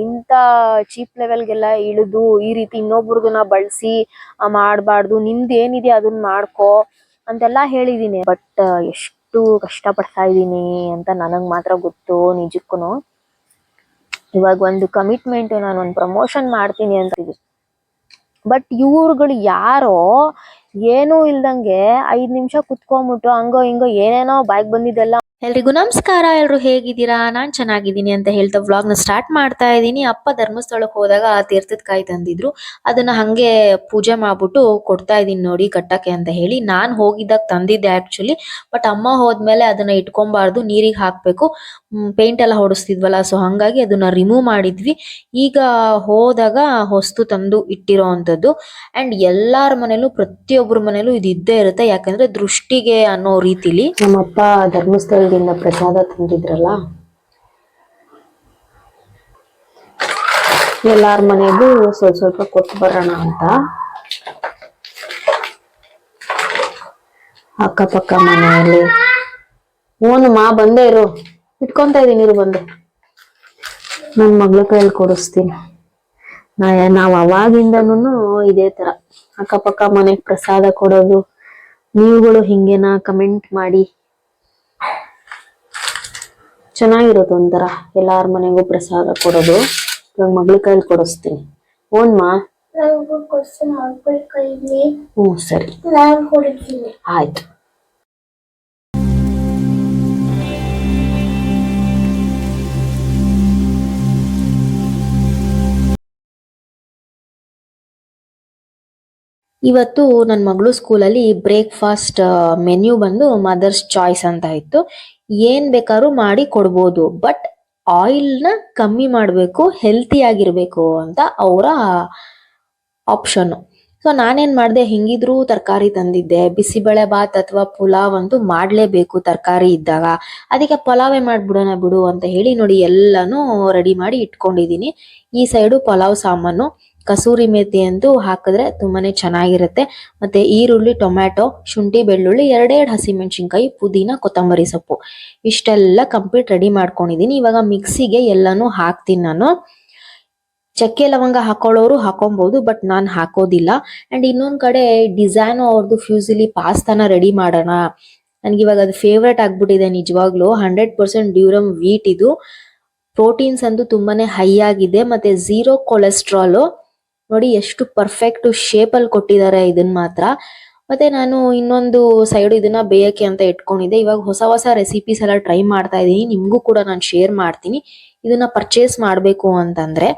ಇಂತ ಚೀಪ್ ಲೆವೆಲ್ಗೆಲ್ಲ ಇಳಿದು ಈ ರೀತಿ ಇನ್ನೊಬ್ರದನ್ನ ಬಳಸಿ ಮಾಡಬಾರ್ದು ನಿಂದ ಏನಿದೆ ಅದನ್ನ ಮಾಡ್ಕೋ ಅಂತೆಲ್ಲ ಹೇಳಿದೀನಿ. ಬಟ್ ಎಷ್ಟು ಕಷ್ಟ ಪಡ್ತಾ ಇದೀನಿ ಅಂತ ನನಗೆ ಮಾತ್ರ ಗೊತ್ತು ನಿಜಕ್ಕೂ ಇವಾಗ ಒಂದು ಕಮಿಟ್ಮೆಂಟ್ ನಾನು ಒಂದು ಪ್ರಮೋಷನ್ ಮಾಡ್ತೀನಿ ಅಂತ ಬಟ್ ಇವ್ರುಗಳು ಯಾರೋ ಏನೂ ಇಲ್ದಂಗೆ ಐದು ನಿಮಿಷ ಕುತ್ಕೊಂಬಿಟ್ಟು ಹಂಗೋ ಹಿಂಗೋ ಏನೇನೋ ಬಾಯ್ಗೆ ಬಂದಿದ್ದೆಲ್ಲ ಎಲ್ರಿಗೂ ನಮಸ್ಕಾರ, ಎಲ್ರು ಹೇಗಿದ್ದೀರಾ? ನಾನ್ ಚೆನ್ನಾಗಿದ್ದೀನಿ ಅಂತ ಹೇಳ್ತಾ ವ್ಲಾಗ್ನ ಸ್ಟಾರ್ಟ್ ಮಾಡ್ತಾ ಇದ್ದೀನಿ. ಅಪ್ಪ ಧರ್ಮಸ್ಥಳಕ್ಕೆ ಹೋದಾಗ ಆ ತೀರ್ಥದ ಕಾಯಿ ತಂದಿದ್ರು. ಅದನ್ನ ಹಂಗೆ ಪೂಜೆ ಮಾಡ್ಬಿಟ್ಟು ಕೊಡ್ತಾ ಇದೀನಿ ನೋಡಿ ಕಟ್ಟಕ್ಕೆ ಅಂತ ಹೇಳಿ. ನಾನ್ ಹೋಗಿದ್ದಾಗ ತಂದಿದ್ದೆ ಆಕ್ಚುಲಿ ಬಟ್ ಅಮ್ಮ ಹೋದ್ಮೇಲೆ ಅದನ್ನ ಇಟ್ಕೊಬಾರ್ದು, ನೀರಿಗೆ ಹಾಕ್ಬೇಕು. ಪೇಂಟ್ ಎಲ್ಲ ಹೊಡಿಸ್ತಿದ್ವಲ್ಲ ಸೊ ಹಂಗಾಗಿ ಅದನ್ನ ರಿಮೂವ್ ಮಾಡಿದ್ವಿ. ಈಗ ಹೋದಾಗ ಹೊಸ್ತು ತಂದು ಇಟ್ಟಿರೋ ಅಂಥದ್ದು. ಅಂಡ್ ಎಲ್ಲಾರ ಮನೇಲೂ ಪ್ರತಿಯೊಬ್ಬರ ಮನೇಲೂ ಇದು ಇದ್ದೇ ಇರುತ್ತೆ. ಯಾಕಂದ್ರೆ ದೃಷ್ಟಿಗೆ ಅನ್ನೋ ರೀತಿಲಿ ನಮ್ಮಪ್ಪ ಧರ್ಮಸ್ಥಳದಿಂದ ಪ್ರಸಾದ ತಂದಿದ್ರಲ್ಲ? ಎಲ್ಲಾರ ಮನೆಗೂ ಸ್ವಲ್ಪ ಸ್ವಲ್ಪ ಕೊಟ್ಟು ಬರೋಣ ಅಂತ. ಅಕ್ಕಪಕ್ಕ ಮನೆಯಲ್ಲಿ. ಓನು ಮಾ, ಬಂದೇ ಇರು. ಇಟ್ಕೊಂತ ಇದೀನಿ, ಇರು ಬಂದು. ನನ್ ಮಗಳ ಕೈಯಲ್ಲಿ ಕೊಡಿಸ್ತೀನಿ. ನಾ ನಾವ್ ಅವಾಗಿಂದನೂ ಇದೇ ತರ. ಅಕ್ಕಪಕ್ಕ ಮನೆಗ್ ಪ್ರಸಾದ ಕೊಡೋದು. ನೀವುಗಳು ಹಿಂಗೇನಾ ಕಮೆಂಟ್ ಮಾಡಿ. ಚೆನ್ನಾಗಿರುತ್ತೆ ಒಂಥರ. ಎಲ್ಲಾರ ಮನೆಗೂ ಪ್ರಸಾದ ಕೊಡೋದು. ಇವಾಗ ಮಗಳ ಕೈಲಿ ಕೊಡಿಸ್ತೀನಿ. ಓನ್ಮಾ ಹ್ಞೂ ಸರಿ. ನಾನು ಕೊಡ್ತೀನಿ ಆಯ್ತು. ಇವತ್ತು ನನ್ನ ಮಗಳು ಸ್ಕೂಲಲ್ಲಿ ಬ್ರೇಕ್ಫಾಸ್ಟ್ ಮೆನ್ಯೂ ಬಂದು ಮದರ್ಸ್ ಚಾಯ್ಸ್ ಅಂತ ಇತ್ತು. ಏನ್ ಬೇಕಾದ್ರೂ ಮಾಡಿ ಕೊಡ್ಬೋದು, ಬಟ್ ಆಯಿಲ್ನ ಕಮ್ಮಿ ಮಾಡಬೇಕು, ಹೆಲ್ತಿ ಆಗಿರಬೇಕು ಅಂತ ಅವರ ಆಪ್ಷನ್ ಸೊ, ನಾನೇನ್ ಮಾಡಿದೆ, ಹಿಂಗಿದ್ರು ತರಕಾರಿ ತಂದಿದ್ದೆ. ಬಿಸಿಬೇಳೆ ಬಾತ್ ಅಥವಾ ಪುಲಾವ್ ಅಂತೂ ಮಾಡಲೇಬೇಕು ತರಕಾರಿ ಇದ್ದಾಗ. ಅದಕ್ಕೆ ಪಲಾವೇ ಮಾಡಿಬಿಡೋಣ ಬಿಡು ಅಂತ ಹೇಳಿ ನೋಡಿ ಎಲ್ಲನೂ ರೆಡಿ ಮಾಡಿ ಇಟ್ಕೊಂಡಿದ್ದೀನಿ. ಈ ಸೈಡು ಪಲಾವ್ ಸಾಮಾನು. ಕಸೂರಿ ಮೇಥಿ ಅಂತೂ ಹಾಕಿದ್ರೆ ತುಂಬಾನೇ ಚೆನ್ನಾಗಿರುತ್ತೆ. ಮತ್ತೆ ಈರುಳ್ಳಿ, ಟೊಮ್ಯಾಟೊ, ಶುಂಠಿ, ಬೆಳ್ಳುಳ್ಳಿ, ಎರಡೆರಡು ಹಸಿಮೆಣಸಿನ್ಕಾಯಿ, ಪುದೀನ, ಕೊತ್ತಂಬರಿ ಸೊಪ್ಪು. ಇಷ್ಟೆಲ್ಲ ಕಂಪ್ಲೀಟ್ ರೆಡಿ ಮಾಡ್ಕೊಂಡಿದ್ದೀನಿ. ಇವಾಗ ಮಿಕ್ಸಿಗೆ ಎಲ್ಲಾನು ಹಾಕ್ತೀನಿ ನಾನು. ಚಕ್ಕೆ ಲವಂಗ ಹಾಕೊಳ್ಳೋರು ಹಾಕೊಬಹುದು ಬಟ್ ನಾನು ಹಾಕೋದಿಲ್ಲ. ಅಂಡ್ ಇನ್ನೊಂದ್ ಕಡೆ ಡಿಸೈನ್ ಅವ್ರದ್ದು ಫ್ಯೂಸಿಲಿ ಪಾಸ್ತಾನ ರೆಡಿ ಮಾಡೋಣ. ನನ್ಗೆ ಇವಾಗ ಅದು ಫೇವ್ರೇಟ್ ಆಗ್ಬಿಟ್ಟಿದೆ ನಿಜವಾಗ್ಲೂ. ಹಂಡ್ರೆಡ್ ಪರ್ಸೆಂಟ್ ಡ್ಯೂರಮ್ ವೀಟ್ ಇದು. ಪ್ರೋಟೀನ್ಸ್ ಅಂತೂ ತುಂಬಾನೇ ಹೈ ಆಗಿದೆ. ಮತ್ತೆ ಝೀರೋ ಕೊಲೆಸ್ಟ್ರಾಲ್ ನೋಡಿ ಎಷ್ಟು ಪರ್ಫೆಕ್ಟ್ ಶೇಪ್ ಅಲ್ಲಿ ಕೊಟ್ಟಿದ್ದಾರೆ ಇದನ್ನ ಮಾತ್ರ. ಮತ್ತೆ ನಾನು ಇನ್ನೊಂದು ಸೈಡ್ ಇದನ್ನ ಬೇಯಕ್ಕೆ ಅಂತ ಇಟ್ಕೊಂಡಿದ್ದೆ. ಇವಾಗ ಹೊಸ ಹೊಸ ರೆಸಿಪೀಸ್ ಎಲ್ಲ ಟ್ರೈ ಮಾಡ್ತಾ ಇದ್ದೀನಿ. ನಿಮಗೂ ಕೂಡ ನಾನು ಶೇರ್ ಮಾಡ್ತೀನಿ. ಇದನ್ನ ಪರ್ಚೇಸ್ ಮಾಡಬೇಕು ಅಂತಂದ್ರೆ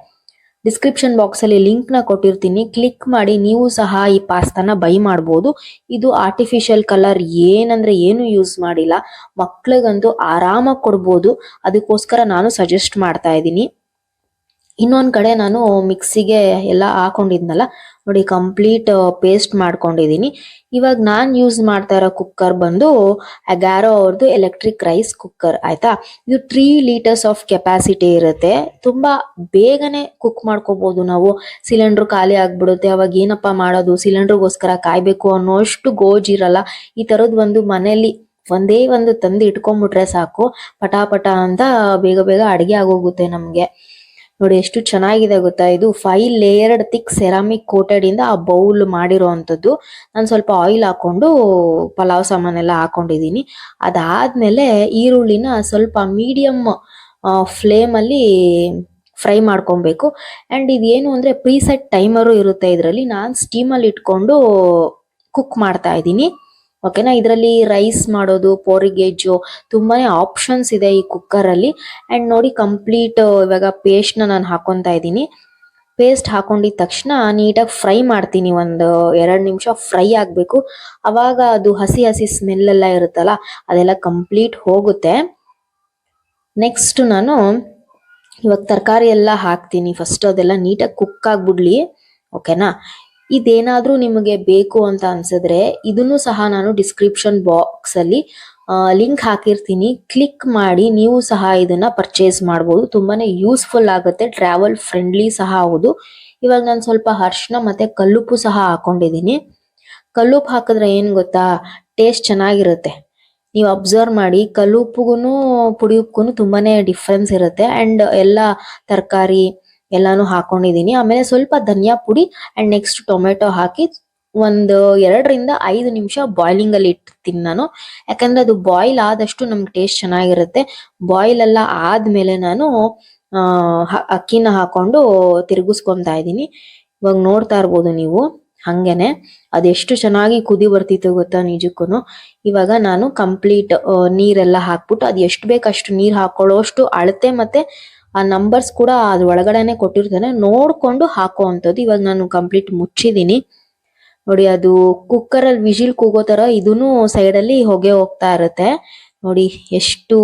ಡಿಸ್ಕ್ರಿಪ್ಷನ್ ಬಾಕ್ಸ್ ಅಲ್ಲಿ ಲಿಂಕ್ನ ಕೊಟ್ಟಿರ್ತೀನಿ. ಕ್ಲಿಕ್ ಮಾಡಿ ನೀವು ಸಹ ಈ ಪಾಸ್ತಾನ ಬೈ ಮಾಡಬಹುದು ಇದು ಆರ್ಟಿಫಿಷಿಯಲ್ ಕಲರ್ ಏನಂದ್ರೆ ಏನು ಯೂಸ್ ಮಾಡಿಲ್ಲ. ಮಕ್ಳಿಗಂತೂ ಆರಾಮಾಗಿ ಕೊಡ್ಬೋದು. ಅದಕ್ಕೋಸ್ಕರ ನಾನು ಸಜೆಸ್ಟ್ ಮಾಡ್ತಾ ಇದ್ದೀನಿ. ಇನ್ನೊಂದ್ ಕಡೆ ನಾನು ಮಿಕ್ಸಿಗೆ ಎಲ್ಲ ಹಾಕೊಂಡಿದ್ನಲ್ಲ, ನೋಡಿ ಕಂಪ್ಲೀಟ್ ಪೇಸ್ಟ್ ಮಾಡ್ಕೊಂಡಿದೀನಿ. ಇವಾಗ ನಾನ್ ಯೂಸ್ ಮಾಡ್ತಾ ಇರೋ ಕುಕ್ಕರ್ ಬಂದು ಅಗ್ಯಾರೋ ಅವ್ರದ್ದು ಎಲೆಕ್ಟ್ರಿಕ್ ರೈಸ್ ಕುಕ್ಕರ್ ಆಯ್ತಾ? ಇದು ತ್ರೀ ಲೀಟರ್ಸ್ ಆಫ್ ಕೆಪಾಸಿಟಿ ಇರುತ್ತೆ. ತುಂಬಾ ಬೇಗನೆ ಕುಕ್ ಮಾಡ್ಕೋಬಹುದು ನಾವು. ಸಿಲಿಂಡರ್ ಖಾಲಿ ಆಗ್ಬಿಡುತ್ತೆ. ಅವಾಗ ಏನಪ್ಪಾ ಮಾಡೋದು? ಸಿಲಿಂಡರ್ಗೋಸ್ಕರ ಕಾಯ್ಬೇಕು ಅನ್ನೋಷ್ಟು ಗೋಜಿರಲ್ಲ ಈ ತರದ್ ಒಂದು ಮನೆಯಲ್ಲಿ ಒಂದೇ ಒಂದು ತಂದು ಇಟ್ಕೊಂಡ್ಬಿಟ್ರೆ ಸಾಕು. ಪಟಾಪಟ ಅಂತ ಬೇಗ ಬೇಗ ಅಡಿಗೆ ಆಗೋಗುತ್ತೆ ನಮ್ಗೆ. ನೋಡಿ ಎಷ್ಟು ಚೆನ್ನಾಗಿದೆ ಗೊತ್ತಾ? ಇದು five layered thick ceramic coated ಇಂದ ಆ ಬೌಲ್ ಮಾಡಿರೋವಂಥದ್ದು ನಾನು ಸ್ವಲ್ಪ ಆಯಿಲ್ ಹಾಕೊಂಡು ಪಲಾವ್ ಸಾಮಾನೆಲ್ಲ ಹಾಕೊಂಡಿದೀನಿ ಅದಾದ್ಮೇಲೆ ಈರುಳ್ಳಿನ ಸ್ವಲ್ಪ ಮೀಡಿಯಂ ಫ್ಲೇಮ್ ಅಲ್ಲಿ ಫ್ರೈ ಮಾಡ್ಕೊಬೇಕು. ಅಂಡ್ ಇದೇನು ಅಂದ್ರೆ ಪ್ರೀಸೆಟ್ ಟೈಮರು ಇರುತ್ತೆ ಇದರಲ್ಲಿ. ನಾನು ಸ್ಟೀಮಲ್ಲಿ ಇಟ್ಕೊಂಡು ಕುಕ್ ಮಾಡ್ತಾ ಇದ್ದೀನಿ. ಓಕೆನಾ ಇದರಲ್ಲಿ ರೈಸ್ ಮಾಡೋದು ಪೋರಿಗೇಜು ತುಂಬಾನೇ ಆಪ್ಷನ್ಸ್ ಇದೆ ಈ ಕುಕ್ಕರ್ ಅಲ್ಲಿ. ಅಂಡ್ ನೋಡಿ ಕಂಪ್ಲೀಟ್ ಇವಾಗ ಪೇಸ್ಟ್ನ ನಾನು ಹಾಕೊಂತಾ ಇದ್ದೀನಿ. ಪೇಸ್ಟ್ ಹಾಕೊಂಡಿದ ತಕ್ಷಣ ನೀಟಾಗಿ ಫ್ರೈ ಮಾಡ್ತೀನಿ ಒಂದು ಎರಡು ನಿಮಿಷ ಫ್ರೈ ಆಗಬೇಕು. ಅವಾಗ ಅದು ಹಸಿ ಹಸಿ ಸ್ಮೆಲ್ ಎಲ್ಲ ಇರುತ್ತಲ್ಲ, ಅದೆಲ್ಲ ಕಂಪ್ಲೀಟ್ ಹೋಗುತ್ತೆ. ನೆಕ್ಸ್ಟ್ ನಾನು ಇವಾಗ ತರಕಾರಿ ಎಲ್ಲ ಹಾಕ್ತೀನಿ. ಫಸ್ಟ್ ಅದೆಲ್ಲ ನೀಟಾಗಿ ಕುಕ್ ಆಗಿಬಿಡ್ಲಿ. ಓಕೆನಾ ಇದೇನಾದ್ರೂ ನಿಮಗೆ ಬೇಕು ಅಂತ ಅನ್ಸಿದ್ರೆ ಇದನ್ನು ಸಹ ನಾನು ಡಿಸ್ಕ್ರಿಪ್ಷನ್ ಬಾಕ್ಸ್ ಅಲ್ಲಿ ಲಿಂಕ್ ಹಾಕಿರ್ತೀನಿ. ಕ್ಲಿಕ್ ಮಾಡಿ ನೀವು ಸಹ ಇದನ್ನ ಪರ್ಚೇಸ್ ಮಾಡಬಹುದು ತುಂಬಾನೇ ಯೂಸ್ಫುಲ್ ಆಗುತ್ತೆ ಟ್ರಾವೆಲ್ ಫ್ರೆಂಡ್ಲಿ ಸಹ ಹೌದು. ಇವಾಗ ನಾನು ಸ್ವಲ್ಪ ಅರ್ಶಿನ ಮತ್ತೆ ಕಲ್ಲುಪ್ಪು ಸಹ ಹಾಕೊಂಡಿದೀನಿ ಕಲ್ಲುಪ್ಪು ಹಾಕಿದ್ರೆ ಏನ್ ಗೊತ್ತಾ? ಟೇಸ್ಟ್ ಚೆನ್ನಾಗಿರುತ್ತೆ. ನೀವು ಅಬ್ಸರ್ವ್ ಮಾಡಿ ಕಲ್ಲುಪ್ಪುಗೂ ಪುಡಿ ತುಂಬಾನೇ ಡಿಫ್ರೆನ್ಸ್ ಇರುತ್ತೆ. ಅಂಡ್ ಎಲ್ಲ ತರಕಾರಿ ಎಲ್ಲಾನು ಹಾಕೊಂಡಿದೀನಿ. ಆಮೇಲೆ ಸ್ವಲ್ಪ ಧನಿಯಾ ಪುಡಿ ಅಂಡ್ ನೆಕ್ಸ್ಟ್ ಟೊಮೆಟೊ ಹಾಕಿ ಒಂದು ಎರಡರಿಂದ ಐದು ನಿಮಿಷ ಬಾಯ್ಲಿಂಗ್ ಅಲ್ಲಿ ಇಟ್ಟಿರ್ತೀನಿ ನಾನು. ಯಾಕಂದ್ರೆ ಅದು ಬಾಯ್ಲ್ ಆದಷ್ಟು ನಮ್ಗೆ ಟೇಸ್ಟ್ ಚೆನ್ನಾಗಿರುತ್ತೆ. ಬಾಯ್ಲ್ ಎಲ್ಲ ಆದ್ಮೇಲೆ ನಾನು ಅಕ್ಕಿನ ಹಾಕೊಂಡು ತಿರುಗಿಸ್ಕೊಂತಾ ಇದ್ದೀನಿ. ಇವಾಗ ನೋಡ್ತಾ ಇರ್ಬೋದು ನೀವು, ಹಂಗೇನೆ. ಅದೆಷ್ಟು ಚೆನ್ನಾಗಿ ಕುದಿ ಬರ್ತಿತ್ತು ಗೊತ್ತಾ ನಿಜಕ್ಕೂ ಇವಾಗ ನಾನು ಕಂಪ್ಲೀಟ್ ನೀರೆಲ್ಲ ಹಾಕ್ಬಿಟ್ಟು ಅದು ಎಷ್ಟು ಬೇಕು ಅಷ್ಟು ನೀರ್ ಹಾಕೊಳ್ಳೋಷ್ಟು ಅಳತೆ ಮತ್ತೆ ಆ ನಂಬರ್ಸ್ ಕೂಡ ಅದ್ರ ಒಳಗಡೆನೆ ಕೊಟ್ಟಿರ್ತಾನೆ. ನೋಡ್ಕೊಂಡು ಹಾಕೋ ಅಂಥದ್ದು ಇವಾಗ ನಾನು ಕಂಪ್ಲೀಟ್ ಮುಚ್ಚಿದೀನಿ. ನೋಡಿ, ಅದು ಕುಕ್ಕರ್ ಅಲ್ಲಿ ವಿಜಿಲ್ ಕೂಗೋ ತರ ಇದೂನು ಸೈಡ್ ಅಲ್ಲಿ ಹೊಗೆ ಹೋಗ್ತಾ ಇರುತ್ತೆ. ನೋಡಿ, ಎಷ್ಟು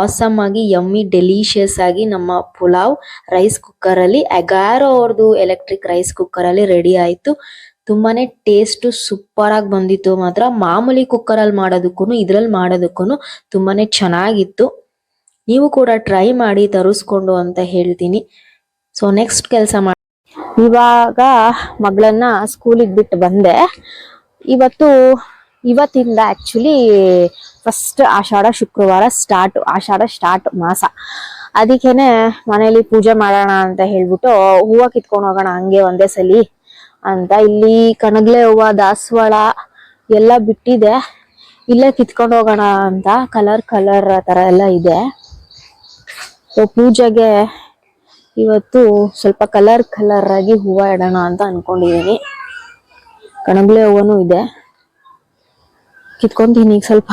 ಆಸಮ್ ಆಗಿ ಯಮ್ಮಿ ಡೆಲಿಷಿಯಸ್ ಆಗಿ ನಮ್ಮ ಪುಲಾವ್ ರೈಸ್ ಕುಕ್ಕರ್ ಅಲ್ಲಿ, ಅಗಾರೋ ಅವ್ರದ್ದು ಎಲೆಕ್ಟ್ರಿಕ್ ರೈಸ್ ಕುಕ್ಕರ್ ಅಲ್ಲಿ ರೆಡಿ ಆಯ್ತು. ತುಂಬಾನೇ ಟೇಸ್ಟ್ ಸೂಪರ್ ಆಗಿ ಬಂದಿತ್ತು ಮಾತ್ರ. ಮಾಮೂಲಿ ಕುಕ್ಕರ್ ಅಲ್ಲಿ ಮಾಡೋದಕ್ಕೂ ಇದ್ರಲ್ಲಿ ಮಾಡೋದಕ್ಕೂ ತುಂಬಾನೇ ಚೆನ್ನಾಗಿತ್ತು. ನೀವು ಕೂಡ ಟ್ರೈ ಮಾಡಿ ತರಿಸ್ಕೊಂಡು ಅಂತ ಹೇಳ್ತೀನಿ. ಸೊ ನೆಕ್ಸ್ಟ್ ಕೆಲಸ ಮಾಡಿ, ಇವಾಗ ಮಗಳನ್ನ ಸ್ಕೂಲಿಗೆ ಬಿಟ್ಟು ಬಂದೆ. ಇವತ್ತು, ಇವತ್ತಿಂದ ಆ್ಯಕ್ಚುಲಿ ಫಸ್ಟ್ ಆಷಾಢ ಶುಕ್ರವಾರ ಸ್ಟಾರ್ಟ್ ಆಷಾಢ ಸ್ಟಾರ್ಟ್ ಮಾಸ. ಅದಕ್ಕೇನೆ ಮನೇಲಿ ಪೂಜೆ ಮಾಡೋಣ ಅಂತ ಹೇಳ್ಬಿಟ್ಟು ಹೂವು ಕಿತ್ಕೊಂಡು ಹೋಗೋಣ ಹಂಗೆ ಒಂದೇ ಸಲಿ ಅಂತ. ಇಲ್ಲಿ ಕಣಗ್ಲೆ ಹೂವು, ದಾಸವಾಳ ಎಲ್ಲ ಬಿಟ್ಟಿದೆ. ಇಲ್ಲೇ ಕಿತ್ಕೊಂಡು ಹೋಗೋಣ ಅಂತ. ಕಲರ್ ಕಲರ್ ಥರ ಎಲ್ಲ ಇದೆ. ಸೊ ಪೂಜೆಗೆ ಇವತ್ತು ಸ್ವಲ್ಪ ಕಲರ್ ಕಲರ್ ಆಗಿ ಹೂವ ಇಡೋಣ ಅಂತ ಅನ್ಕೊಂಡಿದೀನಿ. ಕಣಗ್ಲೆ ಹೂವನೂ ಇದೆ. ಕಿತ್ಕೊಂತೀನಿ ಈಗ ಸ್ವಲ್ಪ.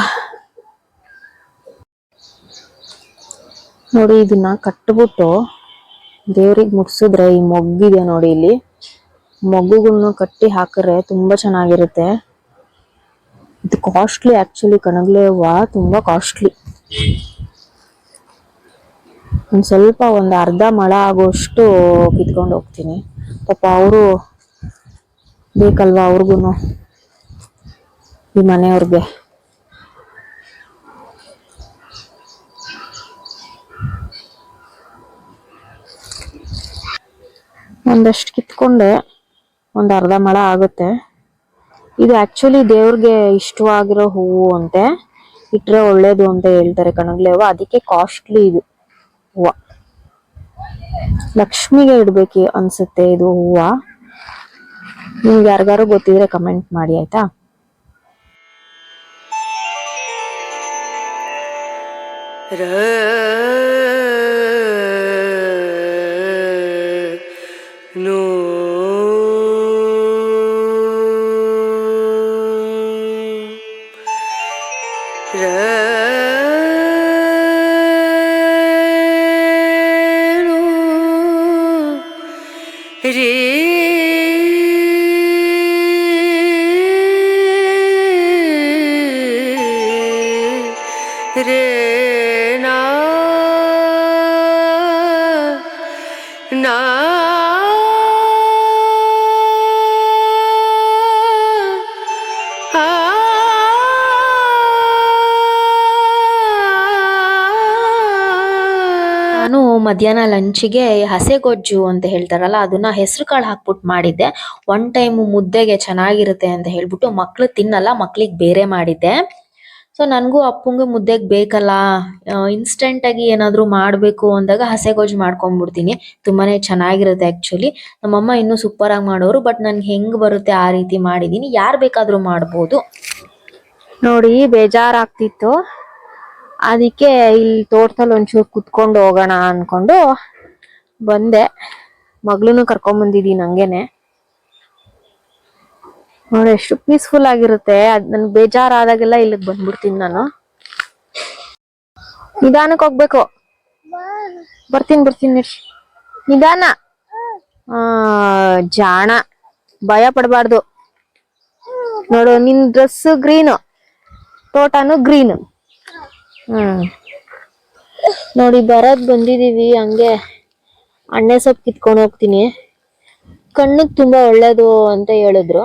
ನೋಡಿ, ಇದನ್ನ ಕಟ್ಬಿಟ್ಟು ದೇವ್ರಿಗೆ ಮುಟ್ಸಿದ್ರೆ ಈ ಮೊಗ್ಗಿದೆ ನೋಡಿ ಇಲ್ಲಿ. ಮೊಗ್ಗುಗಳ್ನ ಕಟ್ಟಿ ಹಾಕಿದ್ರೆ ತುಂಬಾ ಚೆನ್ನಾಗಿರುತ್ತೆ. ಇದು ಕಾಸ್ಟ್ಲಿ ಆಕ್ಚುಲಿ ಕಣಗ್ಲೆ ಹೂವ, ತುಂಬಾ ಕಾಸ್ಟ್ಲಿ ಒಂದ್ ಸ್ವಲ್ಪ ಒಂದು ಅರ್ಧ ಮಳ ಆಗೋಷ್ಟು ಕಿತ್ಕೊಂಡು ಹೋಗ್ತೀನಿ. ಪಾಪ ಅವರು ಬೇಕಲ್ವಾ ಅವ್ರಿಗೂ ಈ ಮನೆಯವ್ರಿಗೆ. ಒಂದಷ್ಟು ಕಿತ್ಕೊಂಡೆ ಒಂದು ಅರ್ಧ ಮಳ ಆಗುತ್ತೆ. ಇದು ಆ್ಯಕ್ಚುಲಿ ದೇವ್ರಿಗೆ ಇಷ್ಟವಾಗಿರೋ ಹೂವು ಅಂತೆ. ಇಟ್ಟರೆ ಒಳ್ಳೇದು ಅಂತ ಹೇಳ್ತಾರೆ ಕಣಗ್ಲೇವ ಅದಕ್ಕೆ ಕಾಸ್ಟ್ಲಿ ಇದು. ಹೂವ. ಲಕ್ಷ್ಮಿಗೆ ಇಡ್ಬೇಕು ಅನ್ಸುತ್ತೆ ಇದು ಹೂವ. ನಿಮ್ಗೆ ಯಾರಿಗಾರು ಗೊತ್ತಿದ್ರೆ ಕಮೆಂಟ್ ಮಾಡಿ ಆಯ್ತಾ? ನು ಮಧ್ಯಾಹ್ನ ಲಂಚಿಗೆ ಹಸೆಗೊಜ್ಜು ಅಂತ ಹೇಳ್ತಾರಲ್ಲ, ಅದನ್ನ ಹೆಸರು ಕಾಳು ಹಾಕ್ಬಿಟ್ಟು ಮಾಡಿದ್ದೆ. ಒನ್ ಟೈಮ್ ಮುದ್ದೆಗೆ ಚೆನ್ನಾಗಿರುತ್ತೆ ಅಂತ ಹೇಳ್ಬಿಟ್ಟು ಮಕ್ಳು ತಿನ್ನಲ್ಲ, ಮಕ್ಳಿಗೆ ಬೇರೆ ಮಾಡಿದ್ದೆ. ಸೊ ನನಗೂ ಅಪ್ಪಂಗೆ ಮುದ್ದೆಗೆ ಬೇಕಲ್ಲ ಇನ್ಸ್ಟೆಂಟ್ ಆಗಿ ಏನಾದ್ರು ಮಾಡಬೇಕು ಅಂದಾಗ ಹಸೆ ಹಸೆಗೊಜ್ಜು ಮಾಡ್ಕೊಂಡ್ಬಿಡ್ತೀನಿ ತುಂಬಾನೇ ಚೆನ್ನಾಗಿರುತ್ತೆ ಆ್ಯಕ್ಚುಲಿ ನಮ್ಮಮ್ಮ ಇನ್ನೂ ಸೂಪರ್ ಆಗಿ ಮಾಡೋರು ಬಟ್ ನನ್ಗೆ ಹೆಂಗೆ ಬರುತ್ತೆ ಆ ರೀತಿ ಮಾಡಿದೀನಿ. ಯಾರು ಬೇಕಾದರೂ ಮಾಡ್ಬೋದು. ನೋಡಿ, ಬೇಜಾರಾಗ್ತಿತ್ತು. ಅದಕ್ಕೆ ಇಲ್ಲಿ ತೋಟದಲ್ಲಿ ಒಂಚೂರು ಕುತ್ಕೊಂಡು ಹೋಗೋಣ ಅನ್ಕೊಂಡು ಬಂದೆ. ಮಗ್ಳನ್ನು ಕರ್ಕೊಂಡ್ ಬಂದಿದ್ದೀನಿ ಹಂಗೇನೆ. ನೋಡಿ, ಎಷ್ಟು ಪೀಸ್ಫುಲ್ ಆಗಿರುತ್ತೆ. ಅದ್ ನನ್ಗೆ ಬೇಜಾರಾದಾಗೆಲ್ಲ ಇಲ್ಲಿಗೆ ಬಂದ್ಬಿಡ್ತೀನಿ ನಾನು. ನಿಧಾನಕ್ಕೆ ಹೋಗ್ಬೇಕು. ಬರ್ತೀನಿ ಬರ್ತೀನಿ. ನಿಧಾನ. ಜಾಣ. ಭಯ ಪಡಬಾರ್ದು. ನೋಡು, ನಿನ್ ಡ್ರೆಸ್ ಗ್ರೀನು ತೋಟನು ಗ್ರೀನ್ ಹ್ಮ್. ನೋಡಿ ಬರೋದ್ ಬಂದಿದೀವಿ ಹಂಗೆ ಅಣ್ಣೆ ಸೊಪ್ಪು ಕಿತ್ಕೊಂಡು ಹೋಗ್ತೀನಿ. ಕಣ್ಣಿಗೆ ತುಂಬಾ ಒಳ್ಳೇದು ಅಂತ ಹೇಳಿದ್ರು.